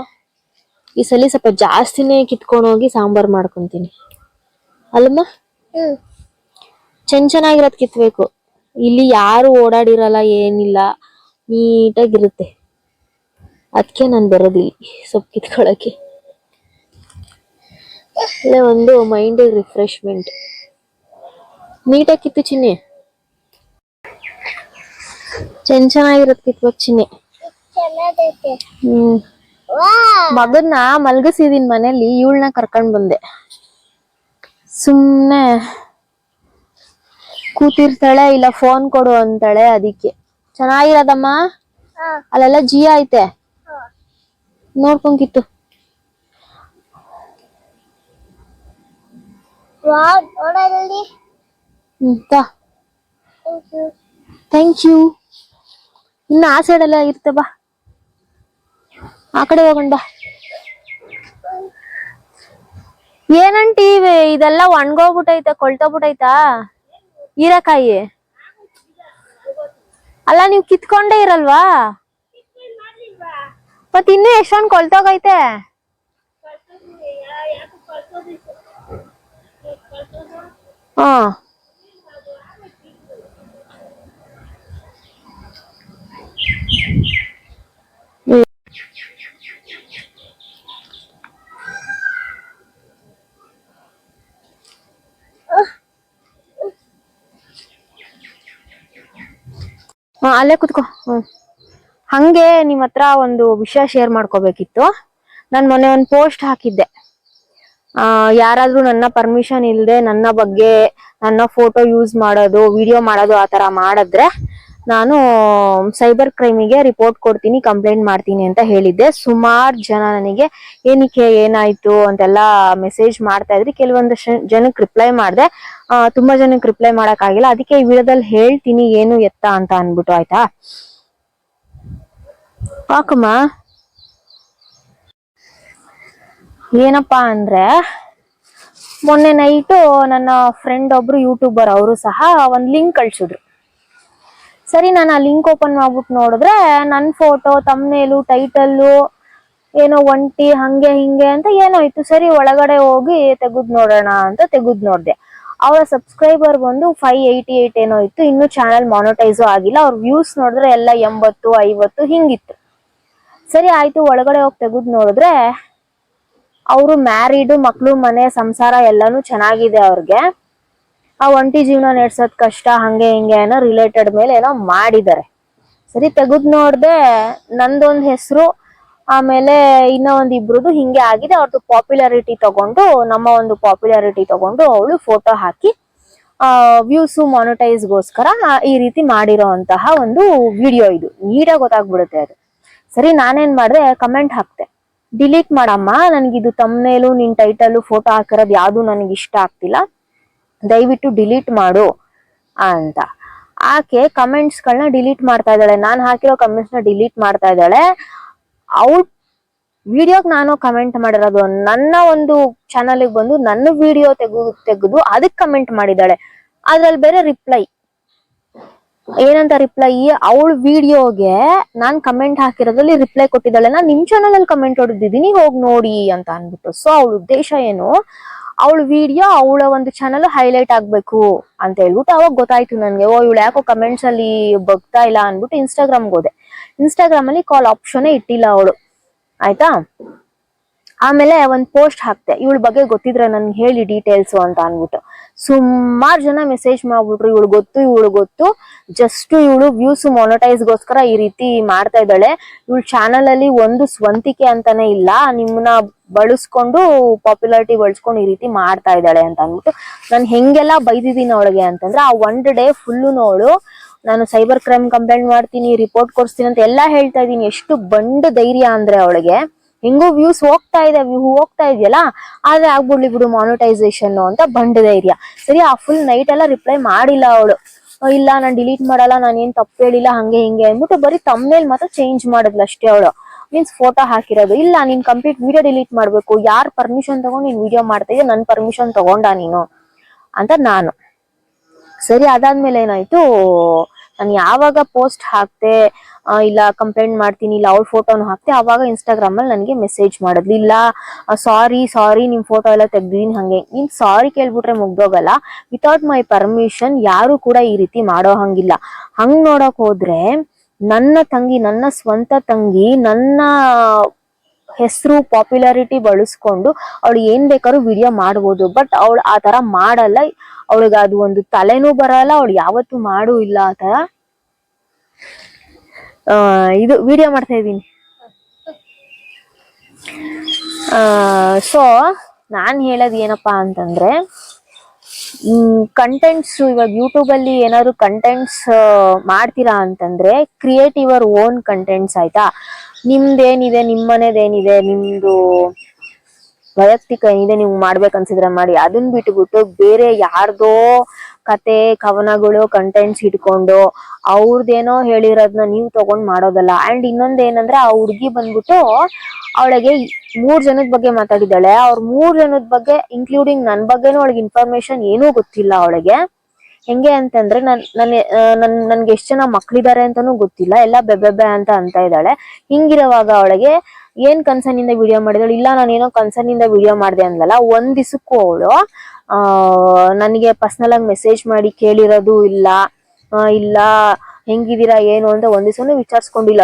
ಈ ಸಲ ಸ್ವಲ್ಪ ಜಾಸ್ತಿನೇ ಕಿತ್ಕೊಂಡು ಹೋಗಿ ಸಾಂಬಾರ್ ಮಾಡ್ಕೊಂತೀನಿ. ಅಲ್ಲಮ್ಮ? ಚೆನ್ನ ಚೆನ್ನಾಗಿರೋದ್ ಕಿತ್ಬೇಕು. ಇಲ್ಲಿ ಯಾರು ಓಡಾಡಿರಲ್ಲ ಏನಿಲ್ಲ ನೀಟಾಗಿರುತ್ತೆ. ಅದಕ್ಕೆ ನಾನು ಬರೋದಿಲ್ಲ ಸೊಪ್ಪು ಕಿತ್ಕೊಳ್ಳೋಕ್ಕೆ ಅಲ್ಲೇ ಒಂದು ಮೈಂಡ್ ರಿಫ್ರೆಶ್ಮೆಂಟ್ ನೀಟಾಗಿ ಕಿತ್ತು ಚಿನ್ನಿ. ಚೆನ್ನ ಚೆನ್ನಾಗಿರತ್ ಕಿತ್ಬೇಕು ಚಿನ್ನಿ. ಹ್ಮ್. ಮಗನ್ನ ಮಲ್ಗಸಿದೀನ್ ಮನೇಲಿ ಇವಳನ್ನ ಕರ್ಕೊಂಡ್ ಬಂದೆ. ಸುಮ್ನೆ ಕೂತಿರ್ತಾಳೆ ಇಲ್ಲ ಫೋನ್ ಕೊಡು ಅಂತಾಳೆ ಅದಕ್ಕೆ. ಚೆನ್ನಾಗಿರೋದಮ್ಮ? ಅಲ್ಲೆಲ್ಲ ಜಿ ಐತೆ? ನೋಡ್ಕೊಂಡ್ ಕಿತ್ತು. ತಾ ಥ್ಯಾಂಕ್ ಯು ಇನ್ನು ಆ ಸೈಡ್ ಎಲ್ಲ ಬಾ. ಆ ಕಡೆ ಹೋಗೋಣ ಬಾ. ಏನಂಟಿ ಇದೆಲ್ಲ ಒಣಗೋಗ್ಬಿಟ್ಟೈತೆ ಕೊಳ್ತೋಗ್ಬಿಟ್ಟೈತಾ ಹೀರೆಕಾಯಿ. ಅಲ್ಲ, ನೀವು ಕಿತ್ಕೊಂಡೇ ಇರಲ್ವಾ? ಮತ್ ಇನ್ನು ಎಷ್ಟೊಂದು ಕೊಳ್ತೋಗೈತೆ? ಹಾ. ಹಾ ಅಲ್ಲೇ ಕುತ್ಕೋ. ಹ್ಮ್. ಹಂಗೆ ನಿಮ್ ಹತ್ರ ಒಂದು ವಿಷಯ ಶೇರ್ ಮಾಡ್ಕೋಬೇಕಿತ್ತು. ನಾನ್ ಮೊನ್ನೆ ಒಂದ್ ಪೋಸ್ಟ್ ಹಾಕಿದ್ದೆ. ಆ, ಯಾರಾದ್ರೂ ನನ್ನ ಪರ್ಮಿಷನ್ ಇಲ್ದೆ ನನ್ನ ಬಗ್ಗೆ ನನ್ನ ಫೋಟೋ ಯೂಸ್ ಮಾಡೋದು ವಿಡಿಯೋ ಮಾಡೋದು ಆ ತರ ಮಾಡಿದ್ರೆ ನಾನು ಸೈಬರ್ ಕ್ರೈಮಿಗೆ ರಿಪೋರ್ಟ್ ಕೊಡ್ತೀನಿ ಕಂಪ್ಲೇಂಟ್ ಮಾಡ್ತೀನಿ ಅಂತ ಹೇಳಿದ್ದೆ. ಸುಮಾರು ಜನ ನನಗೆ, ಏನಕ್ಕೆ, ಏನಾಯ್ತು? ಅಂತೆಲ್ಲ ಮೆಸೇಜ್ ಮಾಡ್ತಾ ಇದ್ರಿ. ಕೆಲವೊಂದಷ್ಟು ಜನಕ್ಕೆ ರಿಪ್ಲೈ ಮಾಡಿದೆ. ತುಂಬಾ ಜನಕ್ಕೆ ರಿಪ್ಲೈ ಮಾಡಕ್ ಆಗಿಲ್ಲ ಅದಕ್ಕೆ ಈ ವಿಡಿಯೋದಲ್ಲಿ ಹೇಳ್ತೀನಿ, ಏನು ಎತ್ತ ಅಂತ ಅನ್ಬಿಟ್ಟು ಆಯ್ತಾ? ಪಾಕಮ್ಮ ಏನಪ್ಪಾ ಅಂದ್ರೆ, ಮೊನ್ನೆ ನೈಟು ನನ್ನ ಫ್ರೆಂಡ್ ಒಬ್ರು ಯೂಟ್ಯೂಬರ್ ಅವರು ಸಹ ಒಂದು ಲಿಂಕ್ ಕಳ್ಸಿದ್ರು. ಸರಿ, ನಾನು ಆ ಲಿಂಕ್ ಓಪನ್ ಮಾಡ್ಬಿಟ್ಟು ನೋಡಿದ್ರೆ ನನ್ನ ಫೋಟೋ ತಮ್ನೇಲು ಟೈಟಲ್ಲು ಏನೋ ಒಂಟಿ, ಹಂಗೆ, ಹಿಂಗೆ ಅಂತ ಏನೋ ಇತ್ತು ಸರಿ, ಒಳಗಡೆ ಹೋಗಿ ತೆಗೆದು ನೋಡೋಣ ಅಂತ ತೆಗೆದು ನೋಡಿದೆ. ಅವರ ಸಬ್ಸ್ಕ್ರೈಬರ್ ಬಂದು ಫೈವ್ ಏಯ್ಟಿ ಏಟ್ ಏನೋ ಇತ್ತು. ಇನ್ನೂ ಚಾನಲ್ ಮಾನಿಟೈಸು ಆಗಿಲ್ಲ. ಅವ್ರ ವ್ಯೂಸ್ ನೋಡಿದ್ರೆ ಎಲ್ಲ ಎಂಬತ್ತು, ಐವತ್ತು ಹಿಂಗಿತ್ತು. ಸರಿ, ಆಯ್ತು, ಒಳಗಡೆ ಹೋಗಿ ತೆಗೆದು ನೋಡಿದ್ರೆ ಅವರು ಮ್ಯಾರಿಡು ಮಕ್ಕಳು ಮನೆ, ಸಂಸಾರ ಎಲ್ಲಾನು ಚೆನ್ನಾಗಿದೆ ಅವ್ರಿಗೆ. ಆ ಒಂಟಿ ಜೀವನ ನಡ್ಸೋದ್ ಕಷ್ಟ, ಹಂಗೆ ಹಿಂಗೆ ಏನೋ ರಿಲೇಟೆಡ್ ಮೇಲೆ ಏನೋ ಮಾಡಿದ್ದಾರೆ ಸರಿ, ತೆಗೆದ್ ನೋಡ್ದೆ ನಂದೊಂದ್ ಹೆಸರು, ಆಮೇಲೆ ಇನ್ನ ಒಂದ್ ಇಬ್ರದ್ದು ಹಿಂಗೆ ಆಗಿದೆ. ಅವ್ರದ್ದು ಪಾಪ್ಯುಲಾರಿಟಿ ತಗೊಂಡು, ನಮ್ಮ ಒಂದು ಪಾಪ್ಯುಲಾರಿಟಿ ತಗೊಂಡು ಅವಳು ಫೋಟೋ ಹಾಕಿ, ಆ ವ್ಯೂಸು ಮಾನಿಟೈಸ್ಗೋಸ್ಕರ ಈ ರೀತಿ ಮಾಡಿರೋಂತಹ ಒಂದು ವಿಡಿಯೋ ಇದು. ನೀಟಾಗಿ ಗೊತ್ತಾಗ್ಬಿಡುತ್ತೆ ಅದು. ಸರಿ, ನಾನೇನ್ ಮಾಡಿದೆ ಕಮೆಂಟ್ ಹಾಕ್ತೆ ಡಿಲೀಟ್ ಮಾಡಮ್ಮ, ನನಗಿದು ತಮ್ಮೇಲು ನಿನ್ ಟೈಟಲ್ ಫೋಟೋ ಹಾಕಿರೋದು ಯಾವ್ದು ನನಗೆ ಇಷ್ಟ ಆಗ್ತಿಲ್ಲ. ದಯವಿಟ್ಟು ಡಿಲೀಟ್ ಮಾಡು ಅಂತ. ಆಕೆ ಕಮೆಂಟ್ಸ್ ಗಳನ್ನ ಡಿಲೀಟ್ ಮಾಡ್ತಾ ಇದ್ದಾಳೆ. ನಾನು ಹಾಕಿರೋ ಕಮೆಂಟ್ಸ್ನ ಡಿಲೀಟ್ ಮಾಡ್ತಾ ಇದ್ದಾಳೆ. ಅವಳು ವಿಡಿಯೋಗೆ ನಾನು ಕಮೆಂಟ್ ಮಾಡಿರೋದು, ನನ್ನ ಒಂದು ಚಾನಲ್ಗೆ ಬಂದು ನನ್ನ ವಿಡಿಯೋ ತೆಗು, ತೆಗೆದು ಅದಕ್ಕೆ ಕಮೆಂಟ್ ಮಾಡಿದ್ದಾಳೆ. ಅದ್ರಲ್ಲಿ ಬೇರೆ ರಿಪ್ಲೈ ಏನಂತ ರಿಪ್ಲೈ ಅವಳ ವಿಡಿಯೋಗೆ ನಾನ್ ಕಮೆಂಟ್ ಹಾಕಿರೋದ್ರಲ್ಲಿ ರಿಪ್ಲೈ ಕೊಟ್ಟಿದ್ದಾಳೆ. ನಾನು ನಿಮ್ ಚಾನಲ್ ಅಲ್ಲಿ ಕಮೆಂಟ್ ಹೊಡೆದಿದ್ದೀನಿ, ಹೋಗಿ ನೋಡಿ ಅಂತ ಅಂದ್ಬಿಟ್ಟು. ಸೊ ಅವಳ ಉದ್ದೇಶ ಏನು? ಅವಳ ವಿಡಿಯೋ ಅವಳ ಒಂದು ಚಾನಲ್ ಹೈಲೈಟ್ ಆಗ್ಬೇಕು ಅಂತ ಹೇಳ್ಬಿಟ್ಟು ಅವಾಗ ಗೊತ್ತಾಯ್ತು ನನ್ಗೆ, ಓ, ಇವಳು ಯಾಕೋ ಕಮೆಂಟ್ಸ್ ಅಲ್ಲಿ ಬಗ್ತಾ ಇಲ್ಲ ಅನ್ಬಿಟ್ಟು ಇನ್ಸ್ಟಾಗ್ರಾಮ್ಗೆ ಹೋದೆ. ಇನ್ಸ್ಟಾಗ್ರಾಮ್ ಅಲ್ಲಿ ಕಾಲ್ ಆಪ್ಷನ್ ಇಟ್ಟಿಲ್ಲ ಅವಳು. ಆಯ್ತಾ? ಆಮೇಲೆ ಒಂದ್ ಪೋಸ್ಟ್ ಹಾಕ್ತೆ ಇವಳ ಬಗ್ಗೆ ಗೊತ್ತಿದ್ರೆ ನನ್ಗೆ ಹೇಳಿ ಡೀಟೇಲ್ಸ್ ಅಂತ ಅನ್ಬಿಟ್ಟು ಸುಮಾರು ಜನ ಮೆಸೇಜ್ ಮಾಡ್ಬಿಟ್ರು. ಇವಳು ಗೊತ್ತು ಇವಳು ಗೊತ್ತು. ಜಸ್ಟ್ ಇವಳು ವ್ಯೂಸ್ ಗೋಸ್ಕರ ಈ ರೀತಿ ಮಾಡ್ತಾ ಇದ್ದಾಳೆ. ಇವಳು ಚಾನಲ್ ಅಲ್ಲಿ ಒಂದು ಸ್ವಂತಿಕೆ ಅಂತಾನೆ ಇಲ್ಲ. ನಿಮ್ಮನ್ನ ಬಳಸ್ಕೊಂಡು ಪಾಪ್ಯುಲಾರಿಟಿ ಬಳಸ್ಕೊಂಡು ಈ ರೀತಿ ಮಾಡ್ತಾ ಇದ್ದಾಳೆ ಅಂತ ಅಂದ್ಬಿಟ್ಟು ನಾನು ಹೆಂಗೆಲ್ಲ ಬೈದಿದ್ದೀನಿ ಅವಳಿಗೆ ಅಂತಂದ್ರೆ ಆ ಒನ್ ಡೇ ಫುಲ್ಲು ಅವಳು, ನಾನು ಸೈಬರ್ ಕ್ರೈಮ್ ಕಂಪ್ಲೇಂಟ್ ಮಾಡ್ತೀನಿ ರಿಪೋರ್ಟ್ ಕೊಡ್ತೀನಿ ಅಂತ ಎಲ್ಲಾ ಹೇಳ್ತಾ ಇದೀನಿ ಎಷ್ಟು ಬಂಡ ಧೈರ್ಯ ಅಂದ್ರೆ ಅವಳಿಗೆ. ಹೆಂಗೋ ವ್ಯೂಸ್ ಹೋಗ್ತಾ ಇದೆ ವ್ಯೂ ಹೋಗ್ತಾ ಇದೆಯಲ್ಲ, ಆದ್ರೆ ಆಗ್ಬಿಡ್ಲಿ ಬಿಡು ಮಾನಿಟೈಸೇಷನ್ ಅಂತ ಬಂಡ ಧೈರ್ಯ. ಸರಿ, ಆ ಫುಲ್ ನೈಟ್ ಎಲ್ಲ ರಿಪ್ಲೈ ಮಾಡಿಲ್ಲ ಅವಳು. ಇಲ್ಲ, ನಾನು ಡಿಲೀಟ್ ಮಾಡಲ್ಲ, ನಾನು ಏನ್ ತಪ್ಪು ಹೇಳಿಲ್ಲ, ಹಂಗೆ ಹಿಂಗೆ ಅಂದ್ಬಿಟ್ಟು ಬರೀ ತಮ್ಮೇಲ್ ಮಾತ್ರ ಚೇಂಜ್ ಮಾಡಿದ್ಲು ಅಷ್ಟೇ ಅವಳು. ಮೀನ್ಸ್ ಫೋಟೋ ಹಾಕಿರೋದು. ಇಲ್ಲ, ನೀನ್ ಕಂಪ್ಲೀಟ್ ವಿಡಿಯೋ ಡಿಲೀಟ್ ಮಾಡ್ಬೇಕು. ಯಾರ್ ಪರ್ಮಿಷನ್ ತಗೊಂಡು ನೀನ್ ವಿಡಿಯೋ ಮಾಡ್ತಾ ಇದೀಯ, ನನ್ ಪರ್ಮಿಷನ್ ತಗೊಂಡ ನೀನು ಅಂತ ನಾನು. ಸರಿ, ಅದಾದ್ಮೇಲೆ ಏನಾಯ್ತು? ನಾನು ಯಾವಾಗ ಪೋಸ್ಟ್ ಹಾಕ್ತೆ ಇಲ್ಲ ಕಂಪ್ಲೇಂಟ್ ಮಾಡ್ತೀನಿ, ಇಲ್ಲ ಅವ್ರ ಫೋಟೋನು ಹಾಕ್ತೆ ಅವಾಗ ಇನ್ಸ್ಟಾಗ್ರಾಮ್ ಅಲ್ಲಿ ನನಗೆ ಮೆಸೇಜ್ ಮಾಡಿದ್ಲು. ಇಲ್ಲ ಸಾರಿ ಸಾರಿ ನಿಮ್ ಫೋಟೋ ಎಲ್ಲ ತೆಗ್ದೀನಿ ಹಂಗೆ. ನೀನ್ ಸಾರಿ ಕೇಳ್ಬಿಟ್ರೆ ಮುಗ್ದೋಗಲ್ಲ. ವಿತೌಟ್ ಮೈ ಪರ್ಮಿಷನ್ ಯಾರು ಕೂಡ ಈ ರೀತಿ ಮಾಡೋ ಹಂಗಿಲ್ಲ. ಹಂಗ್ ನೋಡಕ್ ಹೋದ್ರೆ ನನ್ನ ತಂಗಿ, ನನ್ನ ಸ್ವಂತ ತಂಗಿ, ನನ್ನ ಹೆಸರು ಪಾಪ್ಯುಲಾರಿಟಿ ಬಳಸ್ಕೊಂಡು ಅವಳು ಏನ್ ಬೇಕಾದ್ರೂ ವಿಡಿಯೋ ಮಾಡ್ಬೋದು. ಬಟ್ ಅವಳು ಆ ತರ ಮಾಡಲ್ಲ. ಅವಳಿಗೆ ಅದು ಒಂದು ತಲೆನೂ ಬರಲ್ಲ, ಅವಳು ಯಾವತ್ತು ಮಾಡು ಇಲ್ಲ ಆ ತರ ಇದು ವಿಡಿಯೋ ಮಾಡ್ತಾ ಇದ್ದೀನಿ. ಸೊ ನಾನು ಹೇಳೋದು ಏನಪ್ಪಾ ಅಂತಂದ್ರೆ ಕಂಟೆಂಟ್ಸ್ ಇವಾಗ ಯೂಟ್ಯೂಬ್ ಅಲ್ಲಿ ಏನಾದ್ರು ಕಂಟೆಂಟ್ಸ್ ಮಾಡ್ತೀರಾ ಅಂತಂದ್ರೆ ಕ್ರಿಯೇಟ್ ಯುವರ್ ಓನ್ ಕಂಟೆಂಟ್ಸ್ ಆಯ್ತಾ? ನಿಮ್ದೇನಿದೆ, ನಿಮ್ಮನೇದೇನಿದೆ, ನಿಮ್ದು ವೈಯಕ್ತಿಕ ಏನಿದೆ ನೀವು ಮಾಡ್ಬೇಕು ಅನ್ಸಿದ್ರೆ ಮಾಡಿ ಅದನ್ನ ಬಿಟ್ಬಿಟ್ಟು ಬೇರೆ ಯಾರ್ದೋ ಕತೆ, ಕವನಗಳು ಕಂಟೆಂಟ್ಸ್ ಇಟ್ಕೊಂಡು ಅವ್ರದ್ದೇನೋ ಹೇಳಿರೋದನ್ನ ನೀವು ತಗೊಂಡ್ ಮಾಡೋದಲ್ಲ. ಅಂಡ್ ಇನ್ನೊಂದ್ ಏನಂದ್ರೆ ಆ ಹುಡ್ಗಿ ಬಂದ್ಬಿಟ್ಟು ಅವಳಿಗೆ ಮೂರ್ ಜನದ ಬಗ್ಗೆ ಮಾತಾಡಿದಾಳೆ ಅವ್ರ ಮೂರ್ ಜನದ ಬಗ್ಗೆ ಇನ್ಕ್ಲೂಡಿಂಗ್ ನನ್ ಬಗ್ಗೆನೂ ಅವಳಿಗೆ ಇನ್ಫಾರ್ಮೇಶನ್ ಏನೂ ಗೊತ್ತಿಲ್ಲ ಅವಳಿಗೆ. ಹೆಂಗೆ ಅಂತಂದ್ರೆ ನನ್ ನನ್ ನನ್ಗೆ ಎಷ್ಟ್ ಜನ ಮಕ್ಳಿದಾರೆ ಅಂತಾನೂ ಗೊತ್ತಿಲ್ಲ. ಎಲ್ಲ ಬೆಬ್ಬೆಬ್ಬೆ ಅಂತ ಅಂತ ಇದ್ದಾಳೆ. ಹಿಂಗಿರುವಾಗ ಅವಳಿಗೆ ಏನ್ ಕನ್ಸರ್ನ್ ಇಂದ ವಿಡಿಯೋ ಮಾಡಿದಳು? ಇಲ್ಲ ನಾನು ಏನೋ ಕನ್ಸರ್ನ್ ಇಂದ ವಿಡಿಯೋ ಮಾಡಿದೆ ಅಂದಲ್ಲ ಒಂದ್ ದಿಸಕ್ಕೂ ಅವಳು, ಆ, ನನಗೆ ಪರ್ಸನಲ್ ಆಗಿ ಮೆಸೇಜ್ ಮಾಡಿ ಕೇಳಿರೋದು ಇಲ್ಲ ಇಲ್ಲ, ಹೆಂಗಿದ್ದೀರಾ, ಏನು ಅಂತ ಒಂದ್ ದಿವಸನೂ ವಿಚಾರಿಸ್ಕೊಂಡಿಲ್ಲ.